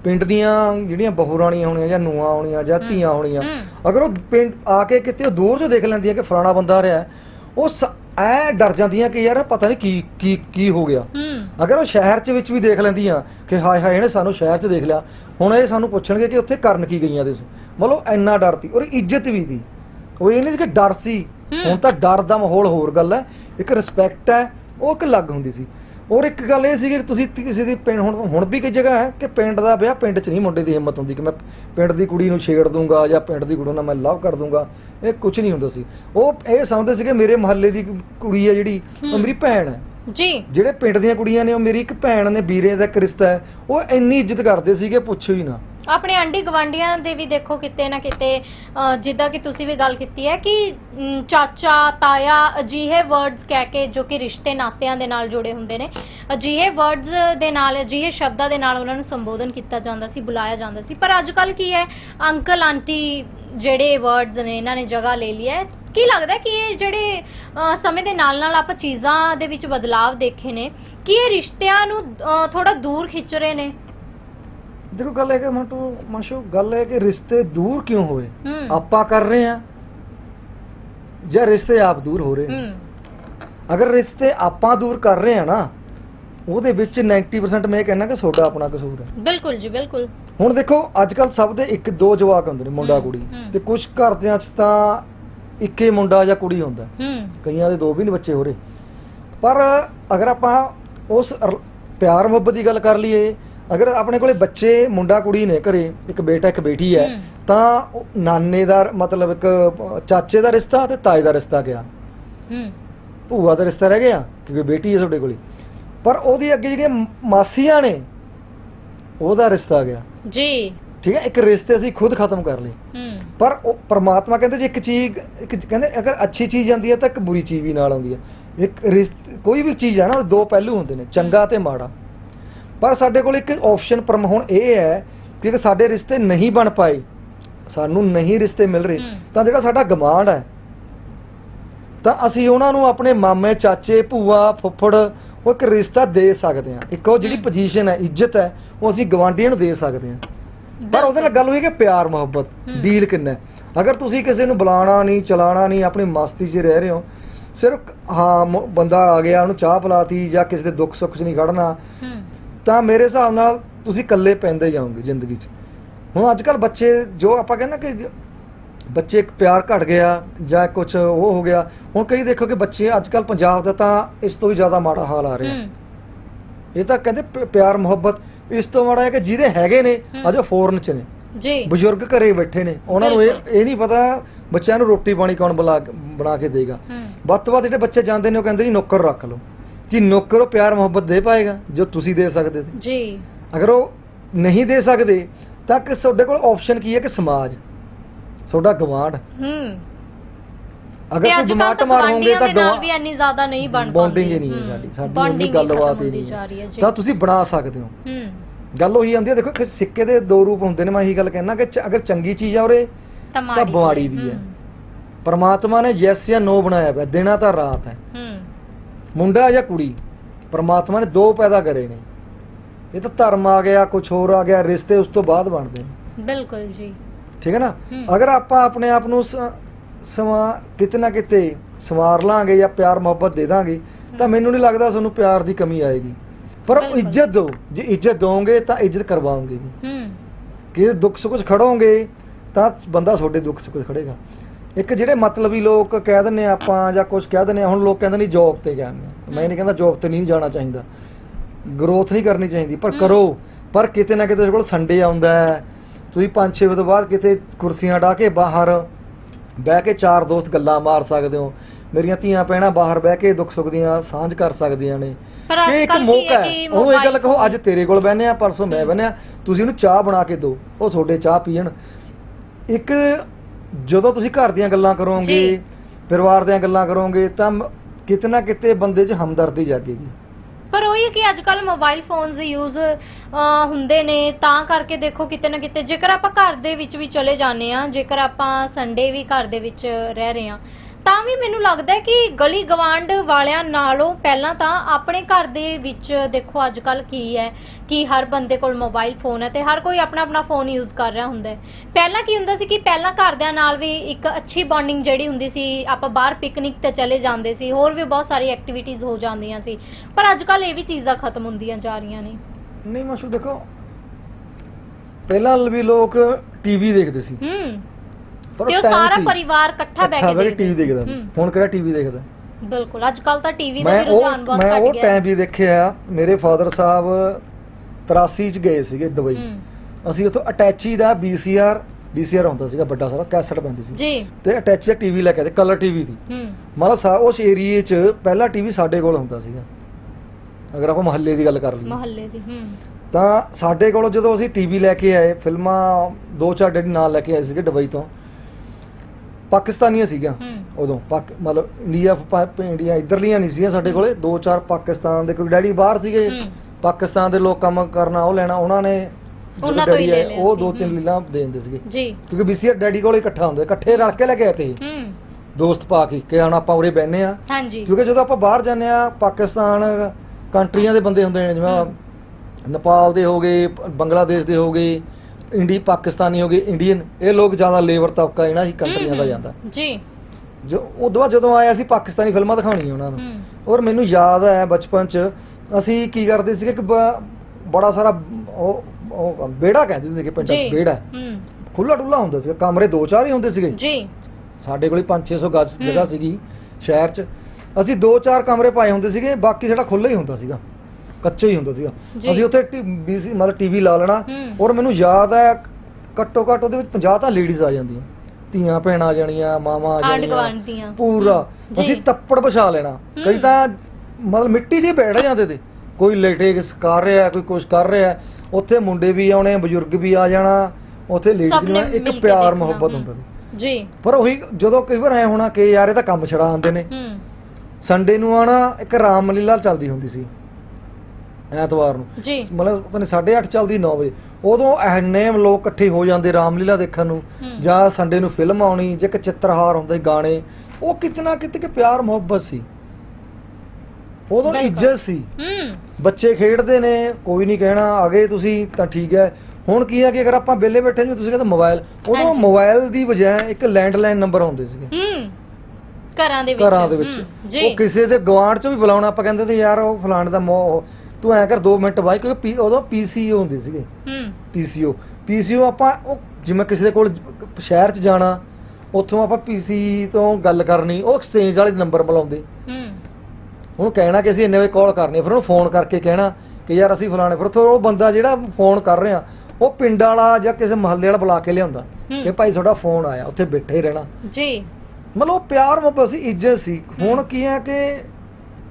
ਪਿੰਡ ਦੀਆਂ ਜਿਹੜੀਆਂ ਬਹੂ ਰਾਣੀਆਂ ਹੋਣੀਆਂ ਜਾਂ ਨੂਆਂ ਹੋਣੀਆਂ ਜਾਂ ਧੀਆਂ ਹੋਣੀਆਂ ਅਗਰ ਉਹ ਪਿੰਡ ਆ ਕੇ ਕਿਤੇ ਉਹ ਦੂਰ ਤੋਂ ਦੇਖ ਲੈਂਦੀਆਂ ਕਿ ਫਲਾਣਾ ਬੰਦਾ ਆ ਰਿਹਾ ਉਹ ਐ ਡਰ ਜਾਂਦੀਆਂ ਕਿ ਯਾਰ ਪਤਾ ਨਹੀਂ ਕੀ ਕੀ ਕੀ ਹੋ ਗਿਆ। ਅਗਰ ਉਹ ਸ਼ਹਿਰ 'ਚ ਵਿੱਚ ਵੀ ਦੇਖ ਲੈਂਦੀਆਂ ਕਿ ਹਾਏ ਹਾਏ ਇਹਨੇ ਸਾਨੂੰ ਸ਼ਹਿਰ 'ਚ ਦੇਖ ਲਿਆ ਹੁਣ ਇਹ ਸਾਨੂੰ ਪੁੱਛਣਗੇ ਕਿ ਉੱਥੇ ਕਰਨ ਕੀ ਗਈਆਂ ਤੁਸੀਂ ਮਤਲਬ ਇੰਨਾ ਡਰ ਸੀ ਔਰ ਇੱਜ਼ਤ ਵੀ ਸੀ ਉਹ ਇਹ ਨਹੀਂ ਕਿ ਡਰ ਸੀ ਹੁਣ ਤਾਂ ਡਰ ਦਾ ਮਾਹੌਲ ਹੋਰ ਗੱਲ ਹੈ ਇੱਕ ਰਿਸਪੈਕਟ ਹੈ ਉਹ ਇੱਕ ਅਲੱਗ ਹੁੰਦੀ ਸੀ। ਔਰ ਇੱਕ ਗੱਲ ਇਹ ਸੀ ਕਿ ਤੁਸੀਂ ਕਿਸੇ ਦੀ ਪਿੰਡ ਹੁਣ ਹੁਣ ਵੀ ਕਈ ਜਗ੍ਹਾ ਹੈ ਕਿ ਪਿੰਡ ਦਾ ਵਿਆਹ ਪਿੰਡ 'ਚ ਨਹੀਂ ਮੁੰਡੇ ਦੀ ਹਿੰਮਤ ਹੁੰਦੀ ਕਿ ਮੈਂ ਪਿੰਡ ਦੀ ਕੁੜੀ ਨੂੰ ਛੇੜ ਦੂੰਗਾ ਜਾਂ ਪਿੰਡ ਦੀ ਕੁੜੀ ਨਾਲ ਮੈਂ ਲਵ ਕਰ ਦੂੰਗਾ ਇਹ ਕੁਝ ਨਹੀਂ ਹੁੰਦਾ ਸੀ। ਉਹ ਇਹ ਸਮਝਦੇ ਸੀ ਕਿ ਮੇਰੇ ਮੁਹੱਲੇ ਦੀ ਕੁੜੀ ਹੈ ਜਿਹੜੀ ਉਹ ਮੇਰੀ ਭੈਣ ਹੈ। ਜੀ। ਜਿਹੜੇ ਪਿੰਡ ਦੀਆਂ ਕੁੜੀਆਂ ਨੇ ਉਹ ਮੇਰੀ ਇੱਕ ਭੈਣ ਨੇ ਵੀਰੇ ਦਾ ਇੱਕ ਰਿਸ਼ਤਾ ਹੈ। ਉਹ ਇੰਨੀ ਇੱਜ਼ਤ ਕਰਦੇ ਸੀਗੇ ਪੁੱਛੋ ਹੀ ਨਾ। ਆਪਣੇ ਆਂਢੀ ਗਵਾਂਡੀਆਂ ਦੇ ਵੀ ਦੇਖੋ ਕਿਤੇ ਨਾ ਕਿਤੇ ਅਹ, ਜਿੱਦਾਂ ਕਿ ਤੁਸੀਂ ਵੀ ਗੱਲ ਕੀਤੀ ਹੈ ਕਿ ਅਮ, ਚਾਚਾ ਤਾਇਆ ਅਜਿਹੇ ਵਰਡਸ ਕਹਿ ਕੇ ਜੋ ਕਿ ਰਿਸ਼ਤੇ ਨਾਤਿਆਂ ਦੇ ਨਾਲ ਜੁੜੇ ਹੁੰਦੇ ਨੇ ਅਜਿਹੇ ਵਰਡਸ ਦੇ ਨਾਲ ਅਜਿਹੇ ਸ਼ਬਦਾਂ ਦੇ ਨਾਲ ਉਹਨਾਂ ਨੂੰ ਸੰਬੋਧਨ ਕੀਤਾ ਜਾਂਦਾ ਸੀ ਬੁਲਾਇਆ ਜਾਂਦਾ ਸੀ। ਪਰ ਅੱਜ ਕੱਲ ਕੀ ਹੈ ਅੰਕਲ ਆਂਟੀ ਜਿਹੜੇ ਵਰਡਸ ਨੇ ਇਹਨਾਂ ਨੇ ਜਗ੍ਹਾ ਲੈ ਲਈ ਹੈ। ਕੀ ਲੱਗਦਾ ਹੈ ਕਿ ਇਹ ਜਿਹੜੇ ਅਹ, ਸਮੇਂ ਦੇ ਨਾਲ ਨਾਲ ਆਪਾਂ ਚੀਜ਼ਾਂ ਦੇ ਵਿੱਚ ਬਦਲਾਵ ਦੇਖੇ ਨੇ ਕਿ ਇਹ ਰਿਸ਼ਤਿਆਂ ਨੂੰ ਅਹ, ਥੋੜਾ ਦੂਰ ਖਿੱਚ ਰਹੇ ਨੇ? ਦੇਖੋ ਗੱਲ ਹੈ ਕਿ ਮੰਟੂ ਮਾਸ਼ੋ ਗੱਲ ਹੈ ਕਿ ਰਿਸ਼ਤੇ ਦੂਰ ਕਿਉਂ ਹੋਏ? ਆਪਾਂ ਕਰ ਰਹੇ ਆ ਜਾਂ ਰਿਸ਼ਤੇ ਆਪ ਦੂਰ ਹੋ ਰਹੇ ਨੇ? ਅਗਰ ਰਿਸ਼ਤੇ ਆਪਾਂ ਦੂਰ ਕਰ ਰਹੇ ਆ ਨਾ ਉਹਦੇ ਵਿੱਚ 90% ਮੈਂ ਇਹ ਕਹਿਣਾ ਕਿ ਤੁਹਾਡਾ ਆਪਣਾ ਕਸੂਰ ਹੈ। ਬਿਲਕੁਲ ਜੀ ਬਿਲਕੁਲ। ਹੁਣ ਦੇਖੋ ਅੱਜ ਕੱਲ ਸਭ ਦੇ ਇੱਕ ਦੋ ਜਵਾਕ ਹੁੰਦੇ ਨੇ ਮੁੰਡਾ ਕੁੜੀ। ਤੇ ਕੁਝ ਘਰਦਿਆਂ 'ਚ ਤਾਂ ਇੱਕੇ ਮੁੰਡਾ ਜਾਂ ਕੁੜੀ ਹੁੰਦਾ। ਕਈਆਂ ਦੇ ਦੋ ਵੀ ਨਹੀਂ ਬੱਚੇ ਹੋ ਰਹੇ ਪਰ ਅਗਰ ਆਪਾਂ ਉਸ ਪਿਆਰ ਮੁਹੱਬਤ ਦੀ ਗੱਲ ਕਰ ਲਈਏ ਅਗਰ ਆਪਣੇ ਕੋਲੇ ਬੱਚੇ ਮੁੰਡਾ ਕੁੜੀ ਨੇ ਘਰੇ ਇੱਕ ਬੇਟਾ ਇੱਕ ਬੇਟੀ ਹੈ। ਤਾਂ ਉਹ ਨਾਨੇ ਦਾ ਮਤਲਬ ਇੱਕ ਚਾਚੇ ਦਾ ਰਿਸ਼ਤਾ ਤੇ ਤਾਏ ਦਾ ਰਿਸ਼ਤਾ ਗਿਆ। ਹੂੰ। ਭੂਆ ਦਾ ਰਿਸ਼ਤਾ ਰਹਿ ਗਿਆ ਕਿਉਂਕਿ ਬੇਟੀ ਹੈ ਤੁਹਾਡੇ ਕੋਲੇ। ਪਰ ਉਹਦੀ ਅੱਗੇ ਜਿਹੜੀਆਂ ਮਾਸੀਆਂ ਨੇ ਉਹਦਾ ਰਿਸ਼ਤਾ ਗਿਆ। ਜੀ। ਠੀਕ ਹੈ? ਇੱਕ ਰਿਸ਼ਤੇ ਅਸੀਂ ਖੁਦ ਖਤਮ ਕਰ ਲਏ। ਹੂੰ। ਪਰ ਉਹ ਪਰਮਾਤਮਾ ਕਹਿੰਦੇ ਜੇ ਇੱਕ ਚੀਜ਼ ਇੱਕ ਕਹਿੰਦੇ ਅਗਰ ਅੱਛੀ ਚੀਜ਼ ਜਾਂਦੀ ਹੈ ਤਾਂ ਇੱਕ ਬੁਰੀ ਚੀਜ਼ ਵੀ ਨਾਲ ਆਉਂਦੀ ਹੈ। ਇੱਕ ਰਿਸ਼ਤ- ਕੋਈ ਵੀ ਚੀਜ਼ ਹੈ ਨਾ ਦੋ ਪਹਿਲੂ ਹੁੰਦੇ ਨੇ ਚੰਗਾ ਤੇ ਮਾੜਾ। ਪਰ ਸਾਡੇ ਕੋਲ ਇੱਕ ਆਪਸ਼ਨ ਪਰਮ ਹੁਣ ਇਹ ਹੈ ਕਿ ਸਾਡੇ ਰਿਸ਼ਤੇ ਨਹੀਂ ਬਣ ਪਾਏ ਸਾਨੂੰ ਨਹੀਂ ਰਿਸ਼ਤੇ ਮਿਲ ਰਹੇ। ਤਾਂ ਜਿਹੜਾ ਸਾਡਾ ਗਮਾਂਡ ਹੈ ਤਾਂ ਅਸੀਂ ਉਹਨਾਂ ਨੂੰ ਆਪਣੇ ਮਾਮੇ ਚਾਚੇ ਭੂਆ ਫੁੱਫੜ ਉਹ ਇੱਕ ਰਿਸ਼ਤਾ ਦੇ ਸਕਦੇ ਹਾਂ ਇੱਕ ਉਹ ਜਿਹੜੀ। ਪੋਜੀਸ਼ਨ ਹੈ ਇੱਜ਼ਤ ਹੈ ਉਹ ਅਸੀਂ ਗਵਾਂਢੀਆਂ ਨੂੰ ਦੇ ਸਕਦੇ ਹਾਂ ਪਰ ਉਹਦੇ ਨਾਲ ਗੱਲ ਹੋਈ ਕਿ ਪਿਆਰ ਮੁਹੱਬਤ। ਡੀਲ ਕਿੰਨਾ। ਅਗਰ ਤੁਸੀਂ ਕਿਸੇ ਨੂੰ ਬੁਲਾਣਾ ਨਹੀਂ ਚਲਾਣਾ ਨਹੀਂ ਆਪਣੀ ਮਸਤੀ 'ਚ ਰਹਿ ਰਹੇ ਹੋ ਸਿਰਫ ਹਾਂ ਬੰਦਾ ਆ ਗਿਆ ਉਹਨੂੰ ਚਾਹ ਪਿਲਾਤੀ ਜਾਂ ਕਿਸੇ ਦੇ ਦੁੱਖ ਸੁੱਖ 'ਚ ਨਹੀਂ ਖੜਨਾ ਤਾਂ ਮੇਰੇ ਹਿਸਾਬ ਨਾਲ ਤੁਸੀਂ ਇਕੱਲੇ ਪੈਂਦੇ ਜਾਓਗੇ ਜ਼ਿੰਦਗੀ 'ਚ। ਹੁਣ ਅੱਜ ਕੱਲ ਬੱਚੇ ਜੋ ਆਪਾਂ ਕਹਿੰਦੇ ਕਿ ਬੱਚੇ ਇੱਕ ਪਿਆਰ ਘਟ ਗਿਆ ਜਾਂ ਕੁਝ ਉਹ ਹੋ ਗਿਆ ਹੁਣ ਕਈ ਦੇਖੋ ਕਿ ਬੱਚੇ ਅੱਜ ਕੱਲ ਪੰਜਾਬ ਦਾ ਤਾਂ ਇਸ ਤੋਂ ਵੀ ਜ਼ਿਆਦਾ ਮਾੜਾ ਹਾਲ ਆ ਰਿਹਾ। ਇਹ ਤਾਂ ਕਹਿੰਦੇ ਪਿਆਰ ਮੁਹੱਬਤ ਇਸ ਤੋਂ ਮਾੜਾ ਹੈ ਕਿ ਜਿਹਦੇ ਹੈਗੇ ਨੇ। ਅਜੋ ਫੋਰਨ 'ਚ ਨੇ। ਜੀ। ਬਜ਼ੁਰਗ ਘਰੇ ਬੈਠੇ ਨੇ ਉਹਨਾਂ ਨੂੰ ਇਹ। ਇਹ ਨਹੀਂ ਪਤਾ ਬੱਚਿਆਂ ਨੂੰ ਰੋਟੀ ਪਾਣੀ ਕੌਣ ਬਣਾ ਕੇ ਦੇਗਾ। ਵੱਧ ਤੋਂ ਵੱਧ ਜਿਹੜੇ ਬੱਚੇ ਜਾਂਦੇ ਨੇ ਉਹ ਕਹਿੰਦੇ ਜੀ ਨੌਕਰ ਰੱਖ ਲਓ। ਕਿ ਨੌਕਰ ਉਹ ਪਿਆਰ ਮੁਹੱਬਤ ਦੇ ਪਾਏਗਾ ਜੋ ਤੁਸੀਂ ਦੇ ਸਕਦੇ ਤੇ ਜੀ। ਅਗਰ ਉਹ ਨਹੀਂ ਦੇ ਸਕਦੇ ਤਾਂ ਕਿ ਤੁਹਾਡੇ ਕੋਲ ਆਪਸ਼ਨ ਕੀ ਹੈ ਕਿ ਸਮਾਜ? ਤੁਹਾਡਾ ਗਵਾਂਢ ਹੂੰ। ਅਗਰ ਕੋਈ ਬਿਮਾਰ ਤਾਂ ਟਮਾਰ ਹੋਣਗੇ ਤਾਂ ਗਵਾ- ਵੀ ਇੰਨੀ ਜ਼ਿਆਦਾ ਨਹੀਂ ਬਣ ਬੌਂਡਿੰਗ ਹੀ ਨਹੀਂ ਹੈ ਸਾਡੀ। ਸਾਡੀ ਇੰਨੀ ਗੱਲਬਾਤ ਹੀ ਨਹੀਂ ਜਾ ਰਹੀ ਹੈ ਹੈ ਜੀ। ਤਾਂ ਤੁਸੀਂ ਬਣਾ ਸਕਦੇ ਹੋ। ਹੂੰ। ਗੱਲ ਉਹੀ ਆਉਂਦੀ ਹੈ ਦੇਖੋ ਕਿ ਸਿੱਕੇ ਦੇ ਦੋ ਰੂਪ ਹੁੰਦੇ ਨੇ ਮੈਂ ਇਹੀ ਗੱਲ ਕਹਿਣਾ ਕਿ ਅਗਰ ਚੰਗੀ ਚੀਜ਼ ਆ ਉਰੇ ਤਾਂ ਬਿਮਾਰੀ ਵੀ ਹੈ। ਪਰਮਾਤਮਾ ਨੇ ਯੈਸ ਜਾਂ ਨੋ ਬਣਾਇਆ ਪਿਆ ਦਿਨਾਂ ਤਾਂ ਰਾਤ ਹੈ। ਹੂੰ। ਮੁੰਡਾ ਜਾਂ ਕੁੜੀ? ਪਰਮਾਤਮਾ ਨੇ ਦੋ ਪੈਦਾ ਕਰੇ ਨੇ। ਇਹ ਤਾਂ ਧਰਮ ਆ ਗਿਆ ਕੁਝ ਹੋਰ ਆ ਗਿਆ ਰਿਸ਼ਤੇ ਉਸ ਤੋਂ ਬਾਅਦ ਬਣਦੇ ਨੇ। ਬਿਲਕੁਲ ਜੀ। ਠੀਕ ਹੈ ਨਾ। ਅਗਰ ਆਪਾਂ ਆਪਣੇ ਆਪ ਨੂੰ ਸ- ਸਵਾ ਕਿਤੇ ਸਵਾਰ ਲਾਂਗੇ ਜਾਂ ਪਿਆਰ ਮੁਹੱਬਤ ਦੇ ਦਾਂਗੇ ਤਾਂ ਮੈਨੂੰ ਨਹੀਂ ਲੱਗਦਾ ਤੁਹਾਨੂੰ ਪਿਆਰ ਦੀ ਕਮੀ ਆਏਗੀ। ਪਰ। ਇੱਜ਼ਤ ਦਿਓ ਜੇ ਇੱਜ਼ਤ ਦੋਗੇ ਤਾਂ ਇੱਜ਼ਤ ਕਰਵਾਉਂਗੇ ਹੂੰ। ਕਿ ਦੁੱਖ ਸੁੱਖ ਖੜੋਗੇ ਤਾਂ ਬੰਦਾ ਤੁਹਾਡੇ ਦੁੱਖ ਸੁੱਖ ਖੜੇਗਾ। ਇੱਕ ਜਿਹੜੇ ਮਤਲਬੀ ਲੋਕ ਕਹਿ ਆ ਆਪਾਂ ਜਾਂ ਕੁਝ ਕਹਿ ਆ ਹੁਣ ਲੋਕ ਕਹਿੰਦੇ ਨਹੀਂ ਜੌਬ ਤੇ ਜਾਂਦੇ ਮੈਂ ਨਹੀਂ ਕਹਿੰਦਾ ਜੌਬ ਤੇ ਨਹੀਂ ਜਾਣਾ ਚਾਹੀਦਾ। ਗਰੋਥ ਨਹੀਂ ਕਰਨੀ ਚਾਹੀਦੀ ਪਰ ਕਰੋ। ਪਰ ਕਿਤੇ ਨਾ ਕਿਤੇ ਕੋਲ ਸੰਡੇ ਆਉਂਦਾ ਹੈ। ਤੁਸੀਂ 5-6 ਵਜੇ ਤੋਂ ਬਾਅਦ ਕਿਤੇ ਕੁਰਸੀਆਂ ਢਾ ਕੇ ਬਾਹਰ ਬਹਿ ਕੇ ਚਾਰ ਦੋਸਤ ਗੱਲਾਂ ਮਾਰ ਸਕਦੇ ਹੋ। ਮੇਰੀਆਂ ਧੀਆਂ ਭੈਣਾਂ ਬਾਹਰ ਬਹਿ ਕੇ ਦੁੱਖ ਸੁੱਖ ਦੀਆਂ ਸਾਂਝ ਕਰ ਸਕਦੀਆਂ ਨੇ। ਇਹ ਇੱਕ ਮੌਕਾ ਹੈ ਹੈ। ਕਿ ਉਹਨੂੰ ਇਹ ਗੱਲ ਕਹੋ ਅੱਜ ਤੇਰੇ ਕੋਲ ਬਹਿਨੇ ਆ ਪਰਸੋਂ ਮੈਂ ਬਹਿਨੇ ਆ ਤੁਸੀਂ ਉਹਨੂੰ ਚਾਹ ਬਣਾ ਕੇ ਦਿਓ। ਉਹ ਤੁਹਾਡੇ ਚਾਹ ਪੀਣ। ਇੱਕ ਜਦੋਂ ਤੁਸੀਂ ਘਰ ਦੀਆਂ ਗੱਲਾਂ ਕਰੋਗੇ ਜੀ। ਪਰਿਵਾਰ ਦੀਆਂ ਗੱਲਾਂ ਕਰੋਗੇ ਤਾਂ ਮ- ਕਿਤੇ ਨਾ ਕਿਤੇ ਬੰਦੇ 'ਚ ਹਮਦਰਦੀ ਜਾਗੇਗੀ ਪਰ ਉਹੀ ਹੈ ਕਿ ਅੱਜ ਕੱਲ ਮੋਬਾਈਲ ਫੋਨਸ ਯੂਜ਼ ਹੁੰਦੇ ਨੇ ਤਾਂ ਕਰਕੇ ਦੇਖੋ ਕਿਤੇ ਨਾ ਕਿਤੇ ਜੇਕਰ ਆਪਾਂ ਘਰ ਦੇ ਵਿੱਚ ਵੀ ਚਲੇ ਜਾਂਦੇ ਆ ਜੇਕਰ ਆਪਾਂ ਸੰਡੇ ਵੀ ਘਰ ਦੇ ਵਿੱਚ ਰਹਿ ਰਹੇ ਆ ਤਾਂ ਵੀ ਮੈਨੂੰ ਲੱਗਦਾ ਹੈ ਕਿ ਗਲੀ ਗਵਾਂਡ ਵਾਲਿਆਂ ਨਾਲੋਂ ਪਹਿਲਾਂ ਤਾਂ ਆਪਣੇ ਘਰ ਦੇ ਵਿੱਚ ਦੇਖੋ ਅੱਜ ਕੱਲ ਕੀ ਹੈ ਕਿ ਹਰ ਬੰਦੇ ਕੋਲ ਮੋਬਾਈਲ ਫੋਨ ਹੈ ਤੇ ਹਰ ਕੋਈ ਆਪਣਾ ਆਪਣਾ ਫੋਨ ਯੂਜ਼ ਕਰ ਰਿਹਾ ਹੁੰਦਾ ਹੈ। ਪਹਿਲਾਂ ਕੀ ਹੁੰਦਾ ਸੀ ਕਿ ਪਹਿਲਾਂ ਘਰਦਿਆਂ ਨਾਲ ਵੀ ਇੱਕ ਅੱਛੀ ਬੌਂਡਿੰਗ ਜਿਹੜੀ ਹੁੰਦੀ ਸੀ ਆਪਾਂ ਬਾਹਰ ਪਿਕਨਿਕ ਤੇ ਚਲੇ ਜਾਂਦੇ ਸੀ ਹੋਰ ਵੀ ਬਹੁਤ ਸਾਰੀ ਐਕਟੀਵਿਟੀਜ਼ ਹੋ ਜਾਂਦੀਆਂ ਸੀ ਪਰ ਅੱਜ ਕੱਲ ਇਹ ਵੀ ਚੀਜ਼ਾਂ ਖਤਮ ਹੁੰਦੀਆਂ ਜਾ ਰਹੀਆਂ ਨੇ। ਨਹੀਂ ਮਾਸ਼ੂ ਦੇਖੋ ਪਹਿਲਾਂ ਵੀ ਲੋਕ ਟੀਵੀ ਦੇਖਦੇ ਸੀ। ਹੂੰ। ਤੇ ਉਹ ਸਾਰਾ। ਪਰਿਵਾਰ ਇਕੱਠਾ ਇਕੱਠਾ ਕੇ ਕੇ ਟੀਵੀ ਦੇਖਦਾ। ਹੁਣ ਕਿਹੜਾ ਟੀਵੀ ਦੇਖਦਾ? ਬਿਲਕੁਲ ਅੱਜ ਕੱਲ ਤਾਂ ਟੀਵੀ ਦਾ ਮੈਂ ਵੀ ਉਹ ਰੁਝਾਨ ਬਹੁਤ ਮੈਂ ਘਟ ਉਹ ਗਿਆ। ਟਾਈਮ ਵੀ ਦੇਖਿਆ ਮੇਰੇ ਫਾਦਰ ਸਾਹਿਬ 83 ਚ ਗਏ ਸੀਗੇ ਦੁਬਈ। ਅਸੀਂ ਉੱਥੋਂ ਅਟੈਚੀ ਦਾ VCR VCR ਹੁੰਦਾ ਸੀਗਾ ਵੱਡਾ ਸਾਰਾ ਕੈਸਟ ਪੈਂਦੀ ਸੀ। ਜੀ। ਤੇ ਅਟੈਚੀ ਦਾ ਟੀਵੀ ਲੈ ਕੇ ਆਏ ਕਲਰ ਟੀਵੀ ਸੀ ਹੂੰ। ਮਤਲਬ ਉਸ ਏਰੀਏ 'ਚ ਪਹਿਲਾ ਟੀਵੀ ਸਾਡੇ ਕੋਲ ਹੁੰਦਾ ਸੀਗਾ। ਅਗਰ ਆਪਾਂ ਮਹੱਲੇ ਦੀ ਗੱਲ ਕਰ ਲਈਏ। ਮੁਹੱਲੇ ਦੀ ਹੂੰ। ਤਾਂ ਸਾਡੇ ਕੋਲ ਜਦੋਂ ਅਸੀਂ ਟੀਵੀ ਲੈ ਕੇ ਆਏ ਫਿਲਮਾਂ ਦੋ ਚਾਰ ਡੈਡੀ ਨਾਲ ਲੈ ਕੇ ਆਏ ਸੀਗੇ ਦੁਬਈ ਤੋਂ ਪਾਕਿਸਤਾਨੀਆਂ ਸੀਗੀਆਂ ਉਦੋਂ। ਪਾਕ ਮਤਲਬ ਇੰਡੀਆ ਪਾ- ਇੰਡੀਆ ਇਧਰਲੀਆਂ ਨਹੀਂ ਸੀਗੀਆਂ ਸਾਡੇ ਕੋਲੇ। ਦੋ ਚਾਰ ਪਾਕਿਸਤਾਨ ਦੇ ਕੋਈ ਡੈਡੀ ਬਾਹਰ ਸੀਗੇ। ਹੂੰ। ਪਾਕਿਸਤਾਨ ਦੇ ਲੋਕ ਕੰਮ ਕਰਨਾ ਉਹ ਲੈਣਾ ਉਹਨਾਂ ਨੇ ਉਹਨਾਂ ਤੋਂ ਹੀ ਲੈ ਲਿਆ ਉਹ ਸੀ, ਦੋ ਤਿੰਨ ਹੂੰ। ਲੀਲਾਂ ਦੇ ਦਿੰਦੇ ਸੀਗੇ। ਜੀ। ਕਿਉਂਕਿ ਬੀਸੀਆਰ ਡੈਡੀ ਕੋਲੇ ਇਕੱਠਾ ਹੁੰਦੇ ਇਕੱਠੇ ਰਲ ਕੇ ਲੈ ਕੇ ਆਏ ਤੇ। ਇਹ, ਹੂੰ। ਦੋਸਤ ਪਾ ਕੇ ਕਿ ਹੁਣ ਆਪਾਂ ਉਰੇ ਬਹਿਨੇ ਆ ਹਾਂਜੀ। ਕਿਉਂਕਿ ਜਦੋਂ ਆਪਾਂ ਬਾਹਰ ਜਾਂਦੇ ਆ ਪਾਕਿਸਤਾਨ ਕੰਟਰੀਆਂ ਦੇ ਬੰਦੇ ਹੁੰਦੇ ਨੇ ਜਿਵੇਂ। ਨੇਪਾਲ ਦੇ ਹੋਗੇ ਬੰਗਲਾਦੇਸ਼ ਦੇ ਹੋਗੇ ਇੰਡੀ ਪਾਕਿਸਤਾਨੀ ਹੋਗੇ ਇੰਡੀਅਨ ਇਹ ਲੋਕ ਜ਼ਿਆਦਾ ਲੇਬਰ ਤਬਕਾ ਇਹਨਾਂ ਹੀ ਕੰਟਰੀਆਂ ਦਾ ਹੂੰ, ਜਾਂਦਾ। ਜੀ। ਜੋ ਉਦੋਂ ਬਾਅਦ ਜਦੋਂ ਆਏ ਅਸੀਂ ਪਾਕਿਸਤਾਨੀ ਫਿਲਮਾਂ ਦਿਖਾਉਣੀਆਂ ਉਹਨਾਂ ਨੂੰ। ਹੂੰ। ਔਰ ਮੈਨੂੰ ਯਾਦ ਹੈ ਬਚਪਨ ਚ ਅਸੀਂ ਕੀ ਕਰਦੇ ਸੀਗੇ ਕਿ ਬੜਾ ਸਾਰਾ ਉਹ ਉਹ ਬੇੜਾ ਕਹਿੰਦੇ ਸੀ ਕਿ ਪਿੰਡ ਚ ਬੇੜਾ। ਹੂੰ। ਖੁੱਲਾ ਡੁੱਲਾ ਹੁੰਦਾ ਸੀ ਕਮਰੇ ਦੋ ਚਾਰ ਹੀ ਹੁੰਦੇ ਸੀਗੇ। ਜੀ। ਸਾਡੇ ਕੋਲ 5-600 ਗੱਜ ਹੂੰ। ਜਗ੍ਹਾ ਸੀਗੀ ਸ਼ਹਿਰ 'ਚ। ਅਸੀਂ ਦੋ ਚਾਰ ਕਮਰੇ ਪਾਏ ਹੁੰਦੇ ਸੀਗੇ ਬਾਕੀ ਸਾਡਾ ਖੁੱਲ੍ਹਾ ਹੀ ਹੁੰਦਾ ਸੀਗਾ। ਕੱਚਾ ਹੀ ਹੁੰਦਾ ਸੀਗਾ ਜੀ। ਅਸੀਂ ਉੱਥੇ ਬੀਸੀ ਮਤਲਬ ਟੀਵੀ ਲਾ ਲੈਣਾ ਹੂੰ। ਔਰ ਮੈਨੂੰ ਯਾਦ ਹੈ ਘੱਟੋ ਘੱਟ ਉਹਦੇ ਵਿੱਚ 50 ਤਾਂ ਲੇਡੀਜ਼ ਆ ਜਾਂਦੀਆਂ ਧੀਆਂ ਭੈਣਾਂ ਆ ਜਾਣੀਆਂ ਮਾਵਾਂ ਆ ਆਂਢ ਜਾਣੀਆਂ ਗੁਆਂਢ ਦੀਆਂ। ਪੂਰਾ ਹੂੰ। ਜੀ। ਅਸੀਂ ਤੱਪੜ ਵਿਛਾ ਲੈਣਾ ਕਈ। ਤਾਂ ਮਤਲਬ ਮਿੱਟੀ 'ਚ ਹੀ ਬੈਠ ਜਾਂਦੇ ਤੇ ਕੋਈ ਲੇਟੇ ਕਰ ਰਿਹਾ ਕੋਈ ਕੁਝ ਕਰ ਰਿਹਾ ਉੱਥੇ ਮੁੰਡੇ ਵੀ ਆਉਣੇ ਬਜ਼ੁਰਗ ਵੀ ਆ ਜਾਣਾ ਉੱਥੇ ਲੇਡੀਜ਼ ਸਭ ਨੇ ਨੂੰ ਇੱਕ ਮਿਲ ਕੇ ਪਿਆਰ ਦੇਖਣਾ, ਮੁਹੱਬਤ ਹੂੰ। ਹੁੰਦਾ ਸੀ ਜੀ ਪਰ ਉਹੀ ਜਦੋਂ ਕਈ ਵਾਰ ਐ ਹੋਣਾ ਕਿ ਯਾਰ ਇਹ ਤਾਂ ਕੰਮ ਛੜਾ ਆਉਂਦੇ ਨੇ ਹੂੰ ਸੰਡੇ ਨੂੰ ਆਣਾ ਇੱਕ ਰਾਮਲੀਲਾ ਚੱਲਦੀ ਹੁੰਦੀ ਸੀ ਐਤਵਾਰ ਨੂੰ। ਜੀ। ਮਤਲਬ ਪਤਾ ਨਹੀਂ 8:30 ਚੱਲਦੀ 9 ਵਜੇ। ਉਦੋਂ ਐਨੇ ਲੋਕ ਇਕੱਠੇ ਹੋ ਜਾਂਦੇ ਰਾਮਲੀਲਾ ਦੇਖਣ ਨੂੰ। ਜਾਂ ਸੰਡੇ ਨੂੰ ਫਿਲਮ ਆਉਣੀ ਜੇ ਚਿੱਤਰਹਾਰ ਹੁੰਦੇ ਗਾਣੇ ਉਹ ਕਿਤਨਾ ਕਿਤੇ ਕਿ ਪਿਆਰ ਮੁਹੱਬਤ ਸੀ। ਉਦੋਂ। ਇੱਜ਼ਤ ਸੀ। ਬੱਚੇ ਖੇਡਦੇ ਨੇ ਕੋਈ ਨਹੀਂ ਕਹਿਣਾ ਅਗੇ ਤੁਸੀਂ ਤਾਂ ਠੀਕ ਹੈ। ਹੁਣ ਕੀ ਹੈ ਕਿ ਅਗਰ ਆਪਾਂ ਵਿਹਲੇ ਬੈਠੇ ਜਿਵੇਂ ਤੁਸੀਂ ਕਹਿੰਦੇ ਮੋਬਾਈਲ ਉਦੋਂ। ਮੋਬਾਈਲ ਦੀ ਬਜਾਏ ਇੱਕ ਲੈਂਡਲਾਈਨ ਨੰਬਰ ਹੁੰਦੇ ਸੀਗੇ। ਘਰਾਂ ਦੇ ਵਿੱਚ। ਘਰਾਂ ਦੇ ਵਿੱਚ। ਜੀ। ਉਹ ਕਿਸੇ ਦੇ ਗਵਾਂਢ ਚ ਵੀ ਬੁਲਾਉਣਾ ਆਪਾਂ ਕਹਿੰਦੇ ਤੇ ਯਾਰ ਉਹ ਫਲਾਣ ਦਾ ਮੋ ਤੂੰ ਐ ਕਰ 2 ਮਿੰਟ ਬਾਅਦ ਕਿਉਂਕਿ ਪੀ- ਉਦੋਂ ਪੀਸੀਓ ਹੁੰਦੇ ਸੀਗੇ। ਹੂੰ। ਪੀਸੀਓ ਪੀਸੀਓ ਆਪਾਂ ਉਹ ਜਿਵੇਂ ਕਿਸੇ ਦੇ ਕੋਲ ਸ਼ਹਿਰ ਚ ਜਾਣਾ ਉੱਥੋਂ ਆਪਾਂ ਪੀਸੀ ਤੋਂ ਗੱਲ ਕਰਨੀ ਉਹ ਐਕਸਚੇਂਜ ਵਾਲੇ ਨੰਬਰ ਬੁਲਾਉਂਦੇ। ਹੂੰ। ਉਹਨੂੰ ਕਹਿਣਾ ਕਿ ਅਸੀਂ ਇੰਨੇ ਵਜੇ ਕਾਲ ਕਰਨੀ ਹੈ, ਫਿਰ ਉਹਨੂੰ ਫੋਨ ਕਰਕੇ ਕਹਿਣਾ ਕਿ ਯਾਰ ਅਸੀਂ ਫਲਾਣੇ ਫਿਰ ਉੱਥੋਂ ਉਹ ਬੰਦਾ ਜਿਹੜਾ ਫੋਨ ਕਰ ਰਿਹਾ ਉਹ ਪਿੰਡ ਵਾਲਾ ਜਾਂ ਕਿਸੇ ਮਹੱਲੇ ਵਾਲਾ ਬੁਲਾ ਕੇ ਲਿਆਉਂਦਾ ਹੂੰ। ਕਿ ਭਾਈ ਤੁਹਾਡਾ ਫੋਨ ਆਇਆ ਉੱਥੇ ਬੈਠੇ ਹੀ ਰਹਿਣਾ। ਜੀ। ਮਤਲਬ ਉਹ ਪਿਆਰ ਮੁਹੱਬਤ ਸੀ ਇੱਜ਼ਤ ਸੀ। ਹੁਣ ਕੀ ਹੈ ਕਿ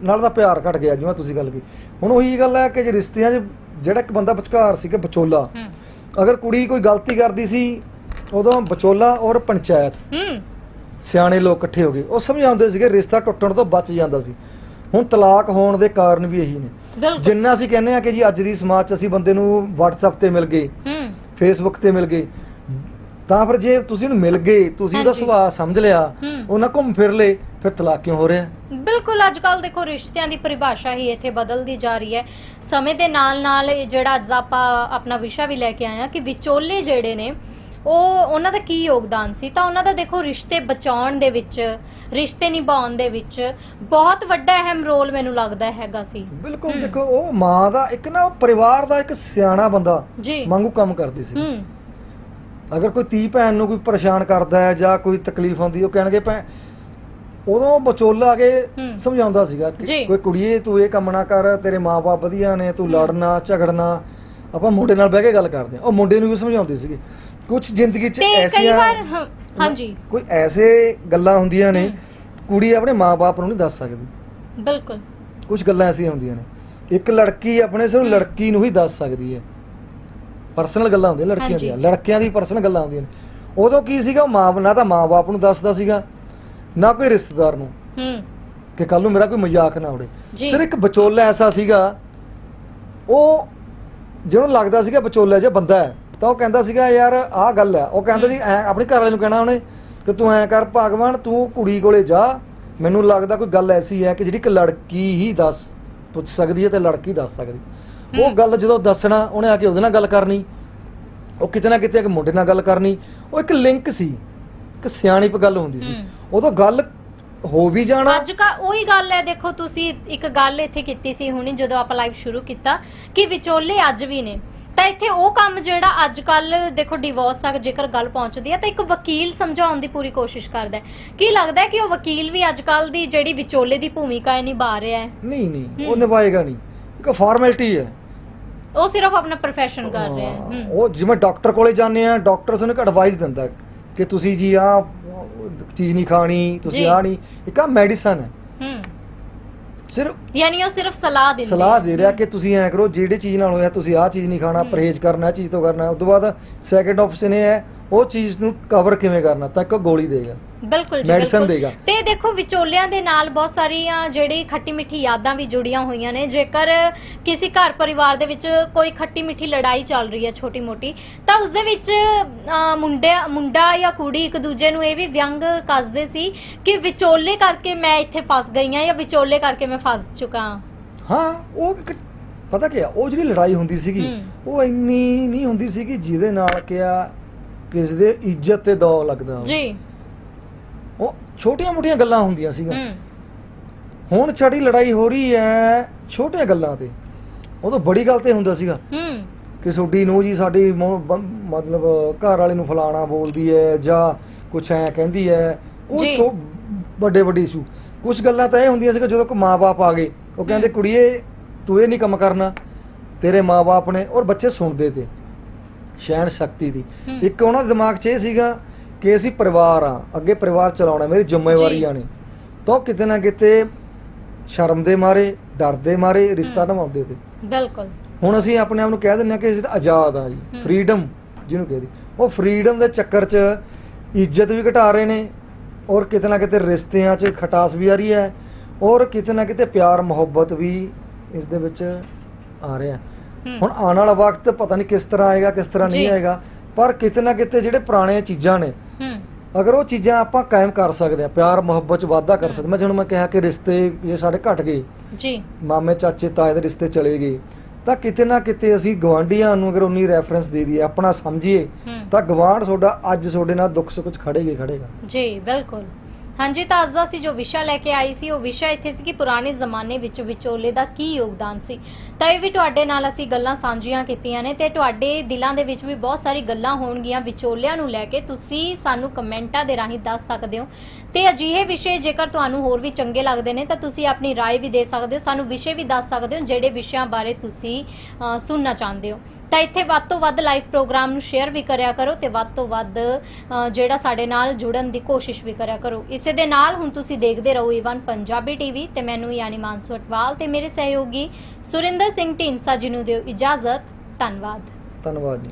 ਨਾਲ ਦਾ ਪਿਆਰ ਘਟ ਗਿਆ ਜਿਵੇਂ ਤੁਸੀਂ ਗੱਲ ਕੀਤੀ। ਹੁਣ ਉਹੀ ਗੱਲ ਹੈ ਕਿ ਜੇ ਰਿਸ਼ਤਿਆਂ 'ਚ ਜਿਹੜਾ ਇੱਕ ਬੰਦਾ ਵਿਚਕਾਰ ਸੀ ਕਿ ਵਿਚੋਲਾ ਅਗਰ ਕੁੜੀ ਕੋਈ ਗਲਤੀ ਕਰਦੀ ਸੀ ਉਦੋਂ ਵਿਚੋਲਾ ਔਰ ਪੰਚਾਇਤ ਸਿਆਣੇ ਲੋਕ ਇਕੱਠੇ ਹੋ ਗਏ। ਉਹ ਸਮਝਾਉਂਦੇ ਸੀਗੇ ਰਿਸ਼ਤਾ ਟੁੱਟਣ ਤੋਂ ਬਚ ਜਾਂਦਾ ਸੀ। ਹੁਣ ਤਲਾਕ ਹੋਣ ਦੇ ਕਾਰਨ ਵੀ ਇਹੀ ਨੇ। ਜਿੰਨਾ ਅਸੀਂ ਕਹਿੰਦੇ ਆ ਕਿ ਜੀ ਅੱਜ ਦੀ ਸਮਾਜ 'ਚ ਅਸੀਂ ਬੰਦੇ ਨੂੰ WhatsApp ਤੇ ਮਿਲ ਗਏ ਹੂੰ। ਫੇਸਬੁੱਕ ਤੇ ਮਿਲ ਗਏ ਤਾਂ ਫਿਰ ਜੇ ਤੁਸੀਂ ਉਹਨੂੰ ਮਿਲ ਗਏ ਤੁਸੀਂ ਉਹਦਾ। ਸੁਭਾਅ ਸਮਝ ਲਿਆ ਹੂੰ। ਉਹਨਾਂ ਘੁੰਮ ਫਿਰ ਲਏ ਫਿਰ ਤਲਾਕ ਕਿਉਂ ਹੋ ਰਿਹਾ? ਬਿਲਕੁਲ ਅੱਜ ਕੱਲ ਦੇਖੋ ਰਿਸ਼ਤਿਆਂ ਦੀ ਪਰਿਭਾਸ਼ਾ ਹੀ ਇੱਥੇ ਬਦਲਦੀ ਜਾ ਰਹੀ ਹੈ। ਸਮੇਂ ਦੇ ਨਾਲ ਨਾਲ ਇਹ ਜਿਹੜਾ ਅੱਜ ਆਪਾਂ ਆਪਣਾ ਵਿਸ਼ਾ ਵੀ ਲੈ ਕੇ ਆਏ ਆ ਕਿ ਵਿਚੋਲੇ ਜਿਹੜੇ ਨੇ ਉਹ ਉਹਨਾਂ ਦਾ ਕੀ ਯੋਗਦਾਨ ਸੀ? ਤਾਂ ਉਹਨਾਂ ਦਾ ਦੇਖੋ ਰਿਸ਼ਤੇ ਬਚਾਉਣ ਦੇ ਵਿੱਚ ਰਿਸ਼ਤੇ ਨਿਭਾਉਣ ਦੇ ਵਿੱਚ ਬਹੁਤ ਵੱਡਾ ਅਹਿਮ ਰੋਲ ਮੈਨੂੰ ਲੱਗਦਾ ਹੈਗਾ ਸੀ। ਬਿਲਕੁਲ। ਦੇਖੋ ਉਹ ਮਾਂ ਦਾ ਇੱਕ ਨਾ ਉਹ ਪਰਿਵਾਰ ਦਾ ਇੱਕ ਸਿਆਣਾ ਬੰਦਾ ਵਾਂਗੂ ਕੰਮ ਕਰਦੀ ਸੀ। ਅਗਰ ਕੋਈ ਧੀ ਭੈਣ ਨੂੰ ਕੋਈ ਪਰੇਸ਼ਾਨ ਕਰਦਾ ਹੈ ਜਾਂ ਕੋਈ ਤਕਲੀਫ ਹੁੰਦੀ ਉਹ ਕਹਿਣਗੇ ਭੈਣ ਉਦੋਂ ਵਿਚੋਲਾ ਆ ਕੇ। ਸਮਝਾਉਂਦਾ ਸੀਗਾ ਕਿ। ਕੋਈ ਕੁੜੀਏ ਤੂੰ ਇਹ ਕੰਮ ਨਾ ਕਰ ਤੇਰੇ ਮਾਪੇ ਵਧੀਆ ਨੇ ਤੂੰ ਲੜਨਾ ਝਗੜਨਾ ਆਪਾਂ ਮੁੰਡੇ ਨਾਲ ਬਹਿ ਕੇ ਗੱਲ ਕਰਦੇ ਆ ਉਹ ਮੁੰਡੇ ਨੂੰ ਵੀ ਸਮਝਾਉਂਦੇ ਸੀਗੇ। ਕੁਝ ਜ਼ਿੰਦਗੀ 'ਚ ਤੇ ਐਸੀਆਂ ਹਾਂਜੀ। ਕੋਈ ਐਸੇ ਗੱਲਾਂ ਹੁੰਦੀਆਂ ਨੇ ਕੁੜੀ ਆਪਣੇ ਮਾਪੇ ਨੂੰ ਨਹੀਂ ਦੱਸ ਸਕਦੀ। ਬਿਲਕੁਲ। ਕੁਝ ਗੱਲਾਂ ਐਸੀਆਂ ਹੁੰਦੀਆਂ ਨੇ। ਇੱਕ ਲੜਕੀ ਆਪਣੇ ਸਿਰਫ ਲੜਕੀ ਨੂੰ ਹੀ ਦੱਸ ਸਕਦੀ ਹੈ। ਪਰਸਨਲ ਗੱਲਾਂ ਹੁੰਦੀਆਂ ਲੜਕੀਆਂ। ਦੀਆਂ। ਲੜਕਿਆਂ ਦੀ ਪਰਸਨਲ ਗੱਲਾਂ ਹੁੰਦੀਆਂ ਨੇ। ਉਦੋਂ ਕੀ ਸੀਗਾ? ਉਹ ਮਾਂ ਨਾ ਤਾਂ ਮਾਂ-ਬਾਪ ਨੂੰ ਦੱਸਦਾ ਸੀਗਾ ਨਾ ਕੋਈ ਰਿਸ਼ਤੇਦਾਰ ਨੂੰ ਹੂੰ। ਕਿ ਕੱਲ ਨੂੰ ਮੇਰਾ ਕੋਈ ਮਜ਼ਾਕ ਨਾ ਉੜੇ। ਜੀ। ਸਿਰ ਇੱਕ ਵਿਚੋਲਾ ਐਸਾ ਸੀਗਾ ਉਹ ਜਿਹਨੂੰ ਲੱਗਦਾ ਸੀਗਾ ਵਿਚੋਲਾ ਜੇ ਬੰਦਾ ਹੈ ਤਾਂ ਉਹ ਕਹਿੰਦਾ ਸੀਗਾ ਯਾਰ ਆਹ ਗੱਲ ਹੈ। ਉਹ ਕਹਿੰਦਾ ਸੀ ਐ ਆਪਣੀ ਘਰ ਵਾਲੇ ਨੂੰ ਕਹਿਣਾ ਉਹਨੇ ਕਿ ਤੂੰ ਐ ਕਰ ਭਗਵਾਨ ਤੂੰ ਕੁੜੀ ਕੋਲੇ ਜਾ। ਮੈਨੂੰ ਲੱਗਦਾ ਕੋਈ ਗੱਲ ਐਸੀ ਹੈ ਕਿ ਜਿਹੜੀ ਇੱਕ ਲੜਕੀ ਹੀ ਦੱਸ ਪੁੱਛ ਸਕਦੀ ਹੈ ਤੇ ਲੜਕੀ ਦੱਸ ਸਕਦੀ। ਉਹ। ਗੱਲ ਜਦੋਂ ਦੱਸਣਾ ਉਹਨੇ ਆ ਕੇ ਉਹਦੇ ਨਾਲ ਗੱਲ ਕਰਨੀ। ਉਹ ਕਿਤੇ ਨਾ ਕਿਤੇ ਇੱਕ ਮੁੰਡੇ ਨਾਲ ਗੱਲ ਕਰਨੀ। ਉਹ ਇੱਕ ਲਿੰਕ ਸੀ ਇੱਕ ਸਿਆਣੀਪ ਗੱਲ ਹੁੰਦੀ ਸੀ। ਉਦੋਂ ਗੱਲ ਹੋ ਵੀ ਜਾਣਾ। ਅੱਜ ਕਾ ਉਹੀ ਗੱਲ ਹੈ ਦੇਖੋ ਤੁਸੀਂ ਇੱਕ ਗੱਲ ਇੱਥੇ ਕੀਤੀ ਸੀ ਹੁਣੀ ਜਦੋਂ ਆਪਾਂ ਲਾਈਵ ਸ਼ੁਰੂ ਕੀਤਾ ਕਿ ਵਿਚੋਲੇ ਅੱਜ ਵੀ ਨੇ। ਤਾਂ ਇੱਥੇ ਉਹ ਕੰਮ ਜਿਹੜਾ ਅੱਜ ਕੱਲ ਦੇਖੋ ਡਿਵੋਰਸ ਤੱਕ ਜੇਕਰ ਗੱਲ ਪਹੁੰਚਦੀ ਹੈ ਤਾਂ ਇੱਕ ਵਕੀਲ ਸਮਝਾਉਣ ਦੀ ਪੂਰੀ ਕੋਸ਼ਿਸ਼ ਕਰਦਾ ਹੈ। ਕੀ ਲੱਗਦਾ ਹੈ ਕਿ ਉਹ ਵਕੀਲ ਵੀ ਅੱਜ ਕੱਲ ਦੀ ਜਿਹੜੀ ਵਿਚੋਲੇ ਦੀ ਭੂਮਿਕਾ ਹੈ ਨਿਭਾ ਰਿਹਾ ਹੈ? ਨਹੀਂ ਨਹੀਂ ਉਹ। ਨਿਭਾਏਗਾ ਨਹੀਂ। ਇੱਕ ਫਾਰਮੈਲਿਟੀ ਹੈ। ਉਹ ਸਿਰਫ ਆਪਣਾ ਪ੍ਰੋਫੈਸ਼ਨ ਕਰ ਰਿਹਾ ਹੈ ਹਾਂ, ਹੂੰ ਉਹ ਜਿਵੇਂ ਡਾਕਟਰ ਕੋਲੇ ਜਾਂਦੇ ਆ ਡਾਕਟਰ ਸਾਨੂੰ ਇੱਕ ਐਡਵਾਈਸ ਦਿੰਦਾ ਹੈ ਕਿ ਤੁਸੀਂ ਜੀ ਆ ਚੀਜ਼ ਨਹੀਂ ਖਾਣੀ ਤੁਸੀਂ ਜੀ। ਆ ਨਹੀਂ ਇੱਕ ਆ ਮੈਡੀਸਨ ਹੈ ਸਿਰਫ ਯਾਨੀ ਉਹ ਸਿਰਫ ਸਲਾਹ ਦਿੰਦੇ ਸਲਾਹ ਦੇ ਰਿਹਾ। ਕਿ ਤੁਸੀਂ ਐ ਕਰੋ ਜਿਹੜੀ ਚੀਜ਼ ਨਾਲ ਹੋਇਆ ਤੁਸੀਂ ਆਹ ਚੀਜ਼ ਨਹੀਂ ਖਾਣਾ। ਪਰਹੇਜ਼ ਕਰਨਾ ਇਹ ਚੀਜ਼ ਤੋਂ ਕਰਨਾ ਉਸ ਤੋਂ ਬਾਅਦ ਸੈਕੰਡ ਆਪਸ਼ਨ ਇਹ ਹੈ ਉਹ ਚੀਜ਼ ਨੂੰ ਕਵਰ ਕਿਵੇਂ ਕਰਨਾ ਤਾਂ ਇੱਕ ਗੋਲੀ ਦੇਗਾ ਬਿਲਕੁਲ ਜੀ Medicine ਬਿਲਕੁਲ। ਦੇਗਾ। ਤੇ ਦੇਖੋ ਵਿਚੋਲਿਆਂ ਦੇ ਨਾਲ ਬਹੁਤ ਸਾਰੀਆਂ ਜਿਹੜੀ ਖੱਟੀ ਮਿੱਠੀ ਯਾਦਾਂ ਵੀ ਜੁੜੀਆਂ ਹੋਈਆਂ ਨੇ ਜੇਕਰ ਕਿਸੇ ਘਰ ਪਰਿਵਾਰ ਦੇ ਵਿੱਚ ਕੋਈ ਖੱਟੀ ਮਿੱਠੀ ਲੜਾਈ ਚੱਲ ਰਹੀ ਹੈ ਛੋਟੀ ਮੋਟੀ ਤਾਂ ਉਸ ਦੇ ਵਿੱਚ ਅਹ, ਮੁੰਡੇ ਮੁੰਡਾ ਜਾਂ ਕੁੜੀ ਇੱਕ ਦੂਜੇ ਨੂੰ ਇਹ ਵੀ ਵਿਅੰਗ ਕੱਸਦੇ ਸੀ ਕਿ ਵਿਚੋਲੇ ਕਰਕੇ ਮੈਂ ਇੱਥੇ ਫਸ ਗਈ ਹਾਂ ਜਾਂ ਵਿਚੋਲੇ ਕਰਕੇ ਮੈਂ ਫਸ ਚੁੱਕਾ ਹਾਂ ਹਾਂ ਉਹ ਇੱਕ ਪਤਾ ਕੀ ਆ ਉਹ ਜਿਹੜੀ ਲੜਾਈ ਹੁੰਦੀ ਸੀਗੀ ਹੂੰ। ਉਹ ਇੰਨੀ ਨਹੀਂ ਹੁੰਦੀ ਸੀਗੀ ਜਿਹਦੇ ਨਾਲ ਕਿਆ ਕਿਸੇ ਦੇ ਇੱਜ਼ਤ ਤੇ ਦੌ ਲੱਗਦਾ ਹੋਵੇ। ਜੀ। ਉਹ ਛੋਟੀਆਂ-ਮੋਟੀਆਂ ਗੱਲਾਂ ਹੁੰਦੀਆਂ ਸੀਗੀਆਂ। ਹੂੰ। ਹੁਣ ਛੜੀ ਲੜਾਈ ਹੋ ਰਹੀ ਹੈ ਛੋਟੀਆਂ ਗੱਲਾਂ ਤੇ। ਉਦੋਂ ਬੜੀ ਗੱਲ ਤੇ ਹੁੰਦਾ ਸੀਗਾ। ਹੂੰ। ਕਿ ਤੁਹਾਡੀ ਨੂੰ ਜੀ ਸਾਡੀ ਮੋ- ਬ- ਮਤਲਬ ਘਰ ਵਾਲੇ ਨੂੰ ਫਲਾਣਾ ਬੋਲਦੀ ਹੈ ਜਾਂ ਕੁਛ ਐ ਕਹਿੰਦੀ ਹੈ। ਉਹ ਜੀ। ਛੋ ਵੱਡੇ ਵੱਡੇ ਇਸ਼ੂ ਕੁਝ ਗੱਲਾਂ ਤਾਂ ਇਹ ਹੁੰਦੀਆਂ ਸੀ ਕਿ ਜਦੋਂ ਕੋ ਮਾਪੇ ਆ ਗਏ। ਉਹ ਕਹਿੰਦੇ। ਕੁੜੀਏ ਤੂੰ ਇਹ ਨਹੀਂ ਕੰਮ ਕਰਨਾ। ਤੇਰੇ ਮਾਪੇ ਨੇ ਔਰ ਬੱਚੇ ਸੁਣਦੇ ਤੇ। ਸ਼ਹਿਣ ਸ਼ਕਤੀ ਦੀ। ਇੱਕ ਉਹਨਾਂ ਦੇ ਦਿਮਾਗ 'ਚ ਇਹ ਸੀਗਾ ਕਿ ਅਸੀਂ ਪਰਿਵਾਰ ਆ ਅੱਗੇ ਪਰਿਵਾਰ ਚਲਾਉਣਾ ਮੇਰੀ ਜਿੰਮੇਵਾਰੀ ਨੇ। ਤਾਂ ਕਿਤੇ ਨਾ ਕਿਤੇ ਸ਼ਰਮ ਦੇ ਮਾਰੇ ਡਰ ਦੇ ਮਾਰੇ ਰਿਸ਼ਤਾ ਨਿਭਾਉਂਦੇ ਤੇ। ਬਿਲਕੁਲ। ਹੁਣ ਅਸੀਂ ਆਪਣੇ ਆਪ ਨੂੰ ਕਹਿ ਦਿੰਦੇ ਆ ਕਿ ਅਸੀਂ ਤਾਂ ਆਜ਼ਾਦ ਆ ਜੀ ਫਰੀडम ਜਿਹਨੂੰ ਕਹਿੰਦੇ ਉਹ ਫਰੀडम ਦੇ ਚੱਕਰ 'ਚ ਇੱਜ਼ਤ ਵੀ ਘਟਾ ਰਹੇ ਨੇ ਔਰ ਕਿਤੇ ਨਾ ਕਿਤੇ ਰਿਸ਼ਤਿਆਂ 'ਚ ਖਟਾਸ ਵੀ ਆ ਰਹੀ ਹੈ ਔਰ ਕਿਤੇ ਨਾ ਕਿਤੇ ਪਿਆਰ ਮੁਹੱਬਤ ਵੀ ਇਸ ਦੇ ਵਿੱਚ ਆ ਰਿਹਾ। ਹੁਣ ਆਉਣ ਵਾਲਾ ਵਕਤ ਪਤਾ ਨਹੀਂ ਕਿਸ ਤਰ੍ਹਾਂ ਆਏਗਾ ਕਿਸ ਤਰ੍ਹਾਂ ਨਹੀਂ। ਆਏਗਾ ਪਰ ਕਿਤੇ ਨਾ ਕਿਤੇ ਜਿਹੜੇ ਪੁਰਾਣੇ ਚੀਜ਼ਾਂ ਨੇ ਅਗਰ ਉਹ ਚੀਜ਼ਾਂ ਆਪਾਂ ਕਾਇਮ ਕਰ ਸਕਦੇ ਆ ਪਿਆਰ ਮੁਹੱਬਤ 'ਚ ਵਾਧਾ ਕਰ ਸਕਦੇ ਮੈਂ ਜਿਹਨੂੰ ਮੈਂ ਕਿਹਾ ਕਿ ਰਿਸ਼ਤੇ ਇਹ ਸਾਡੇ ਘਟ ਗਏ ਜੀ। ਮਾਮੇ ਚਾਚੇ ਤਾਏ ਦੇ ਰਿਸ਼ਤੇ ਚਲੇ ਗਏ ਤਾਂ ਕਿਤੇ ਨਾ ਕਿਤੇ ਅਸੀਂ ਗਵਾਂਢੀਆਂ ਨੂੰ ਅਗਰ ਉਨੀ ਰੈਫਰੈਂਸ ਦੇ ਦਈਏ ਆਪਣਾ ਸਮਝੀਏ ਤਾਂ ਗਵਾਂਢ ਤੁਹਾਡਾ ਅੱਜ ਤੁਹਾਡੇ ਨਾਲ ਦੁੱਖ ਸੁੱਖ ਖੜੇਗੇ ਖੜੇਗਾ ਜੀ ਬਿਲਕੁਲ। ਹਾਂਜੀ ਤਾਂ ਅੱਜ ਦਾ ਸੀ ਜੋ ਵਿਸ਼ਾ ਲੈ ਕੇ ਆਈ ਸੀ ਉਹ ਵਿਸ਼ਾ ਇੱਥੇ ਸੀ ਕਿ ਪੁਰਾਣੇ ਜ਼ਮਾਨੇ ਵਿੱਚ ਵਿਚੋਲੇ ਦਾ ਕੀ ਯੋਗਦਾਨ ਸੀ ਤਾਂ ਇਹ ਵੀ ਤੁਹਾਡੇ ਨਾਲ ਅਸੀਂ ਗੱਲਾਂ ਸਾਂਝੀਆਂ ਕੀਤੀਆਂ ਨੇ ਤੇ ਤੁਹਾਡੇ ਦਿਲਾਂ ਦੇ ਵਿੱਚ ਵੀ ਬਹੁਤ ਸਾਰੀ ਗੱਲਾਂ ਹੋਣਗੀਆਂ ਵਿਚੋਲਿਆਂ ਨੂੰ ਲੈ ਕੇ ਤੁਸੀਂ ਸਾਨੂੰ ਕਮੈਂਟਾਂ ਦੇ ਰਾਹੀਂ ਦੱਸ ਸਕਦੇ ਹੋ ਤੇ ਅਜਿਹੇ ਵਿਸ਼ੇ ਜੇਕਰ ਤੁਹਾਨੂੰ ਹੋਰ ਵੀ ਚੰਗੇ ਲੱਗਦੇ ਨੇ ਤਾਂ ਤੁਸੀਂ ਆਪਣੀ رائے ਵੀ ਦੇ ਸਕਦੇ ਹੋ ਸਾਨੂੰ ਵਿਸ਼ੇ ਵੀ ਦੱਸ ਸਕਦੇ ਹੋ ਜਿਹੜੇ ਵਿਸ਼ਿਆਂ ਬਾਰੇ ਤੁਸੀਂ ਅ, ਸੁਣਨਾ ਚਾਹੁੰਦੇ ਹੋ ਤਾਂ ਇੱਥੇ ਵੱਧ ਤੋਂ ਵੱਧ ਲਾਈਵ ਪ੍ਰੋਗਰਾਮ ਨੂੰ ਸ਼ੇਅਰ ਵੀ ਕਰਿਆ ਕਰੋ ਤੇ ਵੱਧ ਤੋਂ ਵੱਧ ਜਿਹੜਾ ਸਾਡੇ ਨਾਲ ਜੁੜਨ ਦੀ ਕੋਸ਼ਿਸ਼ ਵੀ ਕਰਿਆ ਕਰੋ। ਇਸੇ ਦੇ ਨਾਲ ਹੁਣ ਤੁਸੀਂ ਦੇਖਦੇ ਰਹੋ ਈਵਨ ਪੰਜਾਬੀ ਟੀਵੀ ਤੇ ਮੈਨੂੰ ਯਾਨੀ ਮਾਨਸੂ ਅਟਵਾਲ ਤੇ ਮੇਰੇ ਸਹਿਯੋਗੀ ਸੁਰਿੰਦਰ ਸਿੰਘ ਢੀਂਸਾ ਜੀ ਨੂੰ ਦਿਓ ਇਜਾਜ਼ਤ। ਧੰਨਵਾਦ। ਧੰਨਵਾਦ ਜੀ।